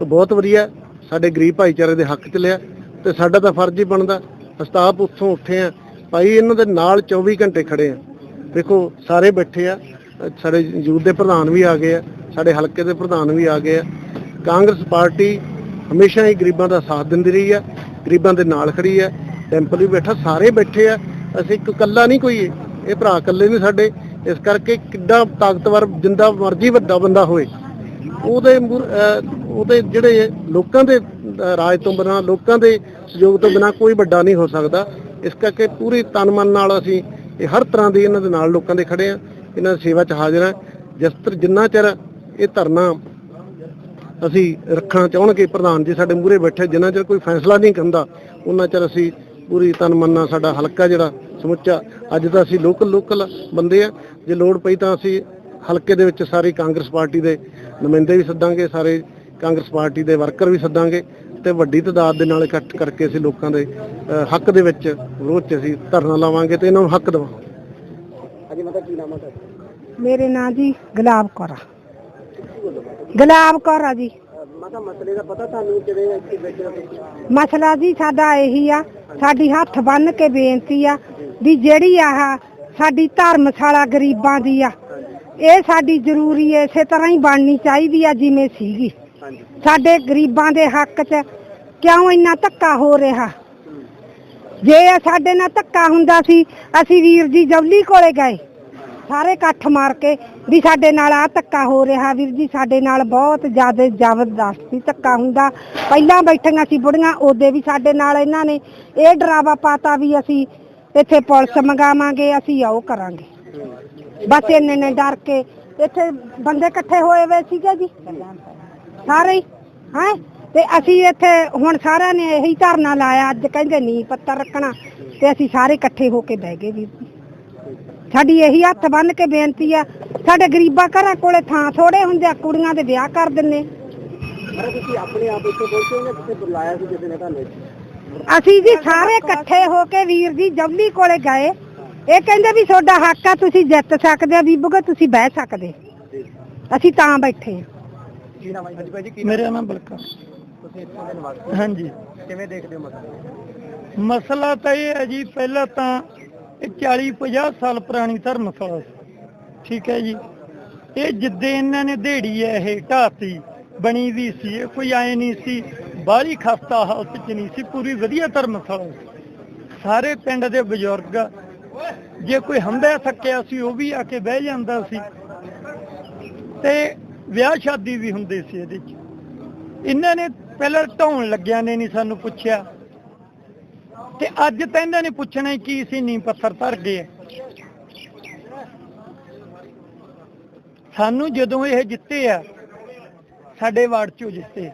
ਉਹ ਬਹੁਤ ਵਧੀਆ, ਸਾਡੇ ਗਰੀਬ ਭਾਈਚਾਰੇ ਦੇ ਹੱਕ 'ਚ ਲਿਆ, ਤੇ ਸਾਡਾ ਤਾਂ ਫਰਜ਼ ਹੀ ਬਣਦਾ ਅਸਤਾਪ ਉੱਥੋਂ ਉੱਠੇ ਆ। ਭਾਈ, ਇਹਨਾਂ ਦੇ ਨਾਲ 24 ਘੰਟੇ ਖੜੇ ਆ। ਦੇਖੋ, ਸਾਰੇ ਬੈਠੇ ਆ ਸਾਡੇ ਯੂਥ ਦੇ ਪ੍ਰਧਾਨ ਵੀ ਆ ਗਏ ਆ, ਸਾਡੇ ਹਲਕੇ ਦੇ ਪ੍ਰਧਾਨ ਵੀ ਆ ਗਏ ਆ। ਕਾਂਗਰਸ ਪਾਰਟੀ ਹਮੇਸ਼ਾ ਹੀ ਗਰੀਬਾਂ ਦਾ ਸਾਥ ਦਿੰਦੀ ਰਹੀ ਆ, ਗਰੀਬਾਂ ਦੇ ਨਾਲ ਖੜੀ ਆ ਟੈਂਪਲ ਵੀ ਬੈਠਾ, ਸਾਰੇ ਬੈਠੇ ਆ। ਅਸੀਂ ਇੱਕ ਇਕੱਲਾ ਨਹੀਂ ਕੋਈ, ਇਹ ਭਰਾ ਇਕੱਲੇ ਨਹੀਂ ਸਾਡੇ, ਇਸ ਕਰਕੇ ਕਿੱਡਾ ਤਾਕਤਵਰ, ਜਿੰਦਾ ਮਰਜ਼ੀ ਵੱਡਾ ਬੰਦਾ ਹੋਏ ਉਹਦੇ ਉਹਦੇ ਜਿਹੜੇ ਲੋਕਾਂ ਦੇ ਰਾਜ ਤੋਂ ਬਿਨਾਂ, ਲੋਕਾਂ ਦੇ ਸਹਿਯੋਗ ਤੋਂ ਬਿਨਾਂ ਕੋਈ ਵੱਡਾ ਨਹੀਂ ਹੋ ਸਕਦਾ। ਇਸ ਕਰਕੇ ਪੂਰੀ ਤਨ ਮਨ ਨਾਲ ਅਸੀਂ ਇਹ ਹਰ ਤਰ੍ਹਾਂ ਦੀ ਇਹਨਾਂ ਦੇ ਨਾਲ ਲੋਕਾਂ ਦੇ ਖੜੇ ਆ। ਇਹਨਾਂ ਦੀ ਸੇਵਾ 'ਚ ਹਾਜ਼ਰ ਆ ਜਿਸ ਤਰ ਜਿੰਨਾ ਚਿਰ ਇਹ ਧਰਨਾ ਅਸੀਂ ਰੱਖਣਾ ਚਾਹਣਗੇ, ਪ੍ਰਧਾਨ ਜੀ ਸਾਡੇ ਮੂਹਰੇ ਬੈਠੇ, ਜਿੰਨਾ ਚਿਰ ਕੋਈ ਫੈਸਲਾ ਨਹੀਂ ਕਰਦਾ, ਉਹਨਾਂ ਚਿਰ ਅਸੀਂ ਪੂਰੀ ਤਨ ਮਨ ਸਾਡਾ ਹਲਕਾ ਜਿਹੜਾ ਸਮੁੱਚਾ, ਅੱਜ ਤਾਂ ਅਸੀਂ ਲੋਕਲ ਲੋਕਲ ਬੰਦੇ ਆ। ਜੇ ਲੋੜ ਪਈ ਤਾਂ ਅਸੀਂ ਹਲਕੇ ਦੇ ਵਿੱਚ ਸਾਰੀ ਕਾਂਗਰਸ ਪਾਰਟੀ ਦੇ ਨੁਮਾਇੰਦੇ ਵੀ ਸੱਦਾਂਗੇ, ਸਾਰੇ ਕਾਂਗਰਸ ਪਾਰਟੀ ਦੇ ਵਰਕਰ ਵੀ ਸੱਦਾਂਗੇ ਤੇ ਵੱਡੀ ਤਾਦਾਦ ਦੇ ਨਾਲ ਇਕੱਠ ਕਰਕੇ ਅਸੀਂ ਲੋਕਾਂ ਦੇ ਹੱਕ ਦੇ ਵਿੱਚ ਵਿਰੋਧ 'ਚ ਅਸੀਂ ਧਰਨਾ ਲਾਵਾਂਗੇ ਤੇ ਇਹਨਾਂ ਨੂੰ ਹੱਕ ਦੇਵਾਂਗੇ। ਹਾਂਜੀ ਮਤਲਬ ਕੀ ਨਾਮ ਹੈ ਤੁਹਾਡਾ? ਮੇਰੇ ਨਾਂ ਜੀ ਗੁਲਾਬ ਕੌਰ ਆ। ਗੁਲਾਬ ਕੌਰ ਆ ਜੀ। ਮਾਤਾ ਮਸਲੇ ਦਾ ਪਤਾ ਤੁਹਾਨੂੰ ਕਿਵੇਂ ਇੱਥੇ ਬੈਠੇ ਹੋ ਤੁਸੀਂ? ਮਸਲਾ ਜੀ ਸਾਡਾ ਇਹੀ ਆ ਸਾਡੀ ਹੱਥ ਬੰਨ ਕੇ ਬੇਨਤੀ ਆ ਵੀ ਜਿਹੜੀ ਆਹ ਸਾਡੀ ਧਰਮਸ਼ਾਲਾ ਗਰੀਬਾਂ ਦੀ ਆ ਇਹ ਸਾਡੀ ਜ਼ਰੂਰੀ ਏ ਇਸੇ ਤਰ੍ਹਾਂ ਹੀ ਬਣਨੀ ਚਾਹੀਦੀ ਆ ਜਿਵੇਂ ਸੀਗੀ। ਹਾਂਜੀ। ਸਾਡੇ ਗਰੀਬਾਂ ਦੇ ਹੱਕ 'ਚ ਕਿਉਂ ਇੰਨਾ ਧੱਕਾ ਹੋ ਰਿਹਾ? ਜੇ ਇਹ ਸਾਡੇ ਨਾਲ ਧੱਕਾ ਹੁੰਦਾ ਸੀ, ਅਸੀਂ ਵੀਰ ਜੀ ਜੌਲੀ ਕੋਲੇ ਗਏ। ਸਾਰੇ ਇਕੱਠ ਮਾਰ ਕੇ ਵੀ ਸਾਡੇ ਨਾਲ ਆ ਧੱਕਾ ਹੋ ਰਿਹਾ। ਵੀਰ ਜੀ, ਸਾਡੇ ਨਾਲ ਬਹੁਤ ਜ਼ਿਆਦਾ ਜ਼ਬਰਦਸਤੀ ਧੱਕਾ ਹੁੰਦਾ। ਪਹਿਲਾਂ ਬੈਠੀਆਂ ਸੀ ਬੁੜੀਆਂ, ਉਹਦੇ ਵੀ ਸਾਡੇ ਨਾਲ ਇਹਨਾਂ ਨੇ। ਇਹ ਡਰਾਵਾ ਪਾਤਾ ਵੀ ਅਸੀਂ ਇੱਥੇ ਪੁਲਿਸ ਮੰਗਾਵਾਂਗੇ, ਅਸੀਂ ਉਹ ਕਰਾਂਗੇ। ਬਸ ਇੰਨੇ ਨੇ ਡਰ ਕੇ। ਇੱਥੇ ਬੰਦੇ ਇਕੱਠੇ ਹੋਏ ਹੋਏ ਸੀਗੇ ਜੀ? ਸਾਰੇ ਹੀ? ਹੈ? ਤੇ ਅਸੀਂ ਇੱਥੇ ਹੁਣ ਸਾਰਿਆਂ ਨੇ ਇਹੀ ਧਰਨਾ ਲਾਇਆ ਅੱਜ ਕਹਿੰਦੇ ਨੀ ਪੱਤਰ ਰੱਖਣਾ ਤੇ ਅਸੀਂ ਸਾਰੇ ਇਕੱਠੇ ਹੋ ਕੇ ਬਹਿ ਗਏ ਜੀ। ਸਾਡੀ ਇਹੀ ਹੱਥ ਬੰਨ ਕੇ ਬੇਨਤੀ ਆ ਸਾਡੇ ਗਰੀਬਾਂ ਘਰਾਂ ਕੋਲੇ ਥਾਂ ਥੋੜੇ ਹੁੰਦੇ ਆ ਕੁੜੀਆਂ ਦੇ ਵਿਆਹ ਕਰ ਦਿੰਨੇ ਅਰੇ ਤੁਸੀਂ ਆਪਣੇ ਆਪ ਇੱਥੇ ਪਹੁੰਚੇ ਹੋ ਜਾਂ ਕਿਸੇ ਬੁਲਾਇਆ ਸੀ ਕਿਸੇ ਨੇ ਤੁਹਾਨੂੰ? ਇੱਥੇ? ਅਸੀਂ ਜੀ ਸਾਰੇ ਇਕੱਠੇ ਹੋ ਕੇ ਵੀਰ ਜੀ ਜਵਲੀ ਕੋਲੇ ਗਏ। ਇਹ ਕਹਿੰਦੇ ਵੀ ਤੁਹਾਡਾ ਹੱਕ ਆ ਤੁਸੀਂ ਜਿੱਤ ਸਕਦੇ ਆ ਬੀਬੂਗਾ ਤੁਸੀਂ ਬਹਿ ਸਕਦੇ। ਅਸੀਂ ਤਾਂ ਬੈਠੇ ਆ ਕੀ ਨਾਮ ਹੈ ਹਾਂਜੀ ਭਾਈ ਜੀ? ਕੀ ਮੇਰਾ ਨਾਮ ਬਲਕਾ। ਤੁਸੀਂ ਇੱਥੋਂ ਦੇ ਨਿਵਾਸੀ ਹਾਂਜੀ। ਕਿਵੇਂ ਦੇਖਦੇ ਹੋ ਮਸਲੇ? ਮਸਲਾ ਤਾਂ ਇਹ ਹੈ ਜੀ ਪਹਿਲਾਂ ਤਾਂ ਇਹ 40 50 ਸਾਲ ਪੁਰਾਣੀ ਧਰਮਸ਼ਾਲਾ ਸੀ। ਠੀਕ ਹੈ ਜੀ। ਇਹ ਜਿੱਦੇ ਇਹਨਾਂ ਨੇ ਢੇੜੀ ਹੈ ਇਹ ਢਾਤੀ ਬਣੀ ਵੀ ਸੀ ਇਹ ਕੋਈ ਐ ਨਹੀਂ ਸੀ ਬਾਹਲੀ ਖਸਤਾ ਹਾਲਤ ਚ ਨਹੀਂ ਸੀ ਪੂਰੀ ਵਧੀਆ ਧਰਮਸ਼ਾਲਾ ਸੀ। ਸਾਰੇ ਪਿੰਡ ਦੇ ਬਜ਼ੁਰਗ ਜੇ ਕੋਈ ਹੰਬਿਆ ਥੱਕਿਆ ਸੀ ਉਹ ਵੀ ਆ ਕੇ ਬਹਿ ਜਾਂਦਾ ਸੀ। ਤੇ ਵਿਆਹ ਸ਼ਾਦੀ ਵੀ ਹੁੰਦੀ ਸੀ ਇਹਦੇ ਚ। ਇਹਨਾਂ ਨੇ ਪਹਿਲਾਂ ਢਾਉਣ ਲੱਗਿਆ ਨੇ ਨਹੀਂ ਸਾਨੂੰ ਪੁੱਛਿਆ। ਤੇ ਅੱਜ ਤਾਂ ਇਹਨਾਂ ਨੇ ਪੁੱਛਣਾ ਕੀ ਸੀ ਨੀ ਪੱਥਰ ਧਰ ਗਏ ਸਾਨੂੰ ਜਦੋਂ ਇਹ ਜਿੱਤੇ ਆ, ਸਾਡੇ ਵਾਰਡ ਚੋਂ ਜਿੱਤੇ।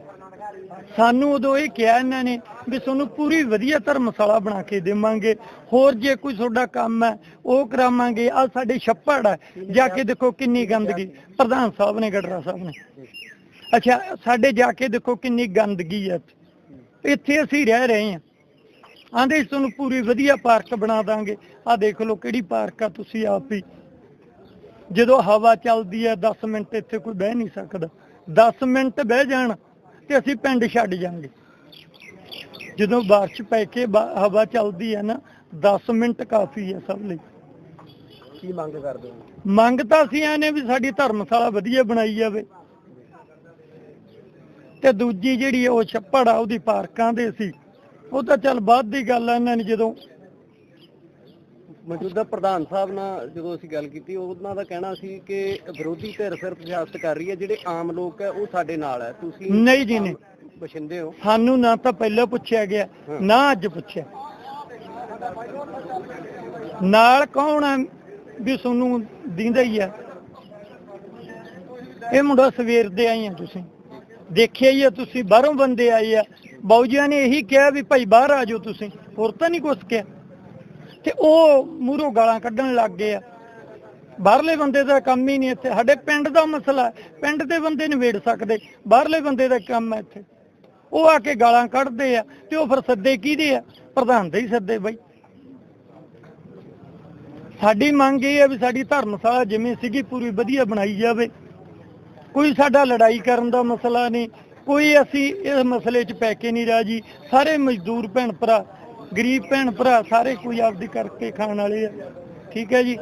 ਸਾਨੂੰ ਉਦੋਂ ਇਹ ਕਿਹਾ ਇਹਨਾਂ ਨੇ ਵੀ ਤੁਹਾਨੂੰ ਪੂਰੀ ਵਧੀਆ ਧਰਮਸ਼ਾਲਾ ਬਣਾ ਕੇ ਦੇਵਾਂਗੇ। ਹੋਰ ਜੇ ਕੋਈ ਤੁਹਾਡਾ ਕੰਮ ਹੈ, ਉਹ ਕਰਾਵਾਂਗੇ। ਆ ਸਾਡੇ ਛੱਪੜ ਹੈ ਜਾ ਕੇ ਦੇਖੋ ਕਿੰਨੀ ਗੰਦਗੀ। ਪ੍ਰਧਾਨ ਸਾਹਿਬ ਨੇ ਗੜਰਾ ਸਾਹਿਬ ਨੇ। ਅੱਛਾ ਸਾਡੇ ਜਾ ਕੇ ਦੇਖੋ ਕਿੰਨੀ ਗੰਦਗੀ ਹੈ ਇੱਥੇ। ਅਸੀਂ ਰਹਿ ਰਹੇ ਹਾਂ। ਆਂਦੇ ਤੁਹਾਨੂੰ ਪੂਰੀ ਵਧੀਆ ਪਾਰਕ ਬਣਾ ਦਾਂਗੇ। ਆ ਦੇਖ ਲਓ ਕਿਹੜੀ ਪਾਰਕ ਆ ਤੁਸੀਂ ਆਪ ਹੀ। ਜਦੋਂ ਹਵਾ ਚੱਲਦੀ ਹੈ 10 ਮਿੰਟ ਇੱਥੇ ਕੋਈ ਬਹਿ ਨਹੀਂ ਸਕਦਾ। 10 ਮਿੰਟ ਬਹਿ ਜਾਣ ਤੇ ਅਸੀਂ ਪਿੰਡ ਛੱਡ ਜਾਾਂਗੇ। ਜਦੋਂ ਬਾਰਿਸ਼ ਪੈ ਕੇ ਹਵਾ ਚੱਲਦੀ ਹੈ ਨਾ 10 ਮਿੰਟ ਕਾਫੀ ਹੈ ਸਭ ਲਈ। ਕੀ ਮੰਗ ਕਰਦੇ ਹੋ? ਮੰਗ ਤਾਂ ਅਸੀਂ ਐ ਨੇ ਵੀ ਸਾਡੀ ਧਰਮਸ਼ਾਲਾ ਵਧੀਆ ਬਣਾਈ ਜਾਵੇ। ਤੇ ਦੂਜੀ ਜਿਹੜੀ ਉਹ ਛੱਪੜ ਆ ਉਹਦੀ ਪਾਰਕਾਂ ਦੇ ਸੀ। ਉਹ ਤਾਂ ਚੱਲ ਬਾਅਦ ਦੀ ਗੱਲ ਆ ਇਹਨਾਂ ਨੇ ਜਦੋਂ। ਮੌਜੂਦਾ ਪ੍ਰਧਾਨ ਸਾਹਿਬ ਨਾਲ ਜਦੋਂ ਅਸੀਂ ਗੱਲ ਕੀਤੀ ਉਹਨਾਂ ਦਾ ਕਹਿਣਾ ਸੀ ਕਿ ਵਿਰੋਧੀ ਧਿਰ ਸਿਰਫ ਸਿਆਸਤ ਕਰ ਰਹੀ ਹੈ ਜਿਹੜੇ ਆਮ ਲੋਕ ਹੈ ਉਹ ਸਾਡੇ ਨਾਲ ਹੈ। ਤੁਸੀਂ ਨਹੀਂ ਜੀ, ਨਹੀਂ। ਬਸ਼ਿੰਦੇ ਹੋ। ਸਾਨੂੰ ਨਾ ਤਾਂ ਪਹਿਲਾਂ ਪੁੱਛਿਆ ਗਿਆ ਨਾ ਅੱਜ ਪੁੱਛਿਆ। ਨਾਲ ਕੌਣ ਹੈ ਵੀ ਤੁਹਾਨੂੰ ਦਿੰਦਾ ਹੀ ਆ? ਇਹ ਮੁੰਡਾ ਸਵੇਰ ਦੇ ਆਏ ਆ ਤੁਸੀਂ। ਦੇਖਿਆ ਹੀ ਆ, ਤੁਸੀਂ ਬਾਹਰੋਂ ਬੰਦੇ ਆਏ ਆ। ਬਾਊਜੀਆਂ ਨੇ ਇਹੀ ਕਿਹਾ ਵੀ ਭਾਈ ਬਾਹਰ ਆ ਜਾਓ ਤੁਸੀਂ, ਹੋਰ ਤਾਂ ਨਹੀਂ ਕੁਛ ਕਿਹਾ। ਤੇ ਉਹ ਮੂਹਰੋਂ ਗਾਲਾਂ ਕੱਢਣ ਲੱਗ ਗਏ ਆ। ਬਾਹਰਲੇ ਬੰਦੇ ਦਾ ਕੰਮ ਹੀ ਨਹੀਂ ਇੱਥੇ। ਸਾਡੇ ਪਿੰਡ ਦਾ ਮਸਲਾ ਪਿੰਡ ਦੇ ਬੰਦੇ ਨਿਬੇੜ ਸਕਦੇ। ਬਾਹਰਲੇ ਬੰਦੇ ਦਾ ਕੰਮ ਹੈ ਇੱਥੇ। ਉਹ ਆ ਕੇ ਗਾਲਾਂ ਕੱਢਦੇ ਆ ਤੇ ਉਹ ਫਿਰ ਸੱਦੇ ਕਿਹਦੇ ਆ? ਪ੍ਰਧਾਨ ਦੇ ਹੀ ਸੱਦੇ ਬਈ। ਸਾਡੀ ਮੰਗ ਇਹ ਹੈ ਵੀ ਸਾਡੀ ਧਰਮਸ਼ਾਲਾ ਜਿਵੇਂ ਸੀਗੀ ਪੂਰੀ ਵਧੀਆ ਬਣਾਈ ਜਾਵੇ। ਕੋਈ ਸਾਡਾ ਲੜਾਈ ਕਰਨ ਦਾ ਮਸਲਾ ਨਹੀਂ, ਕੋਈ ਅਸੀਂ ਇਸ ਮਸਲੇ 'ਚ ਪੈ ਕੇ ਨਹੀਂ ਰਾਜੀ। ਸਾਰੇ ਮਜ਼ਦੂਰ ਭੈਣ ਭਰਾ, ਗਰੀਬ ਭੈਣ ਭਰਾ ਸਾਰੇ ਕੋਈ ਆਪਦੀ ਕਰਕੇ ਖਾਣ ਵਾਲੇ ਆ। ਠੀਕ ਹੈ ਜੀ?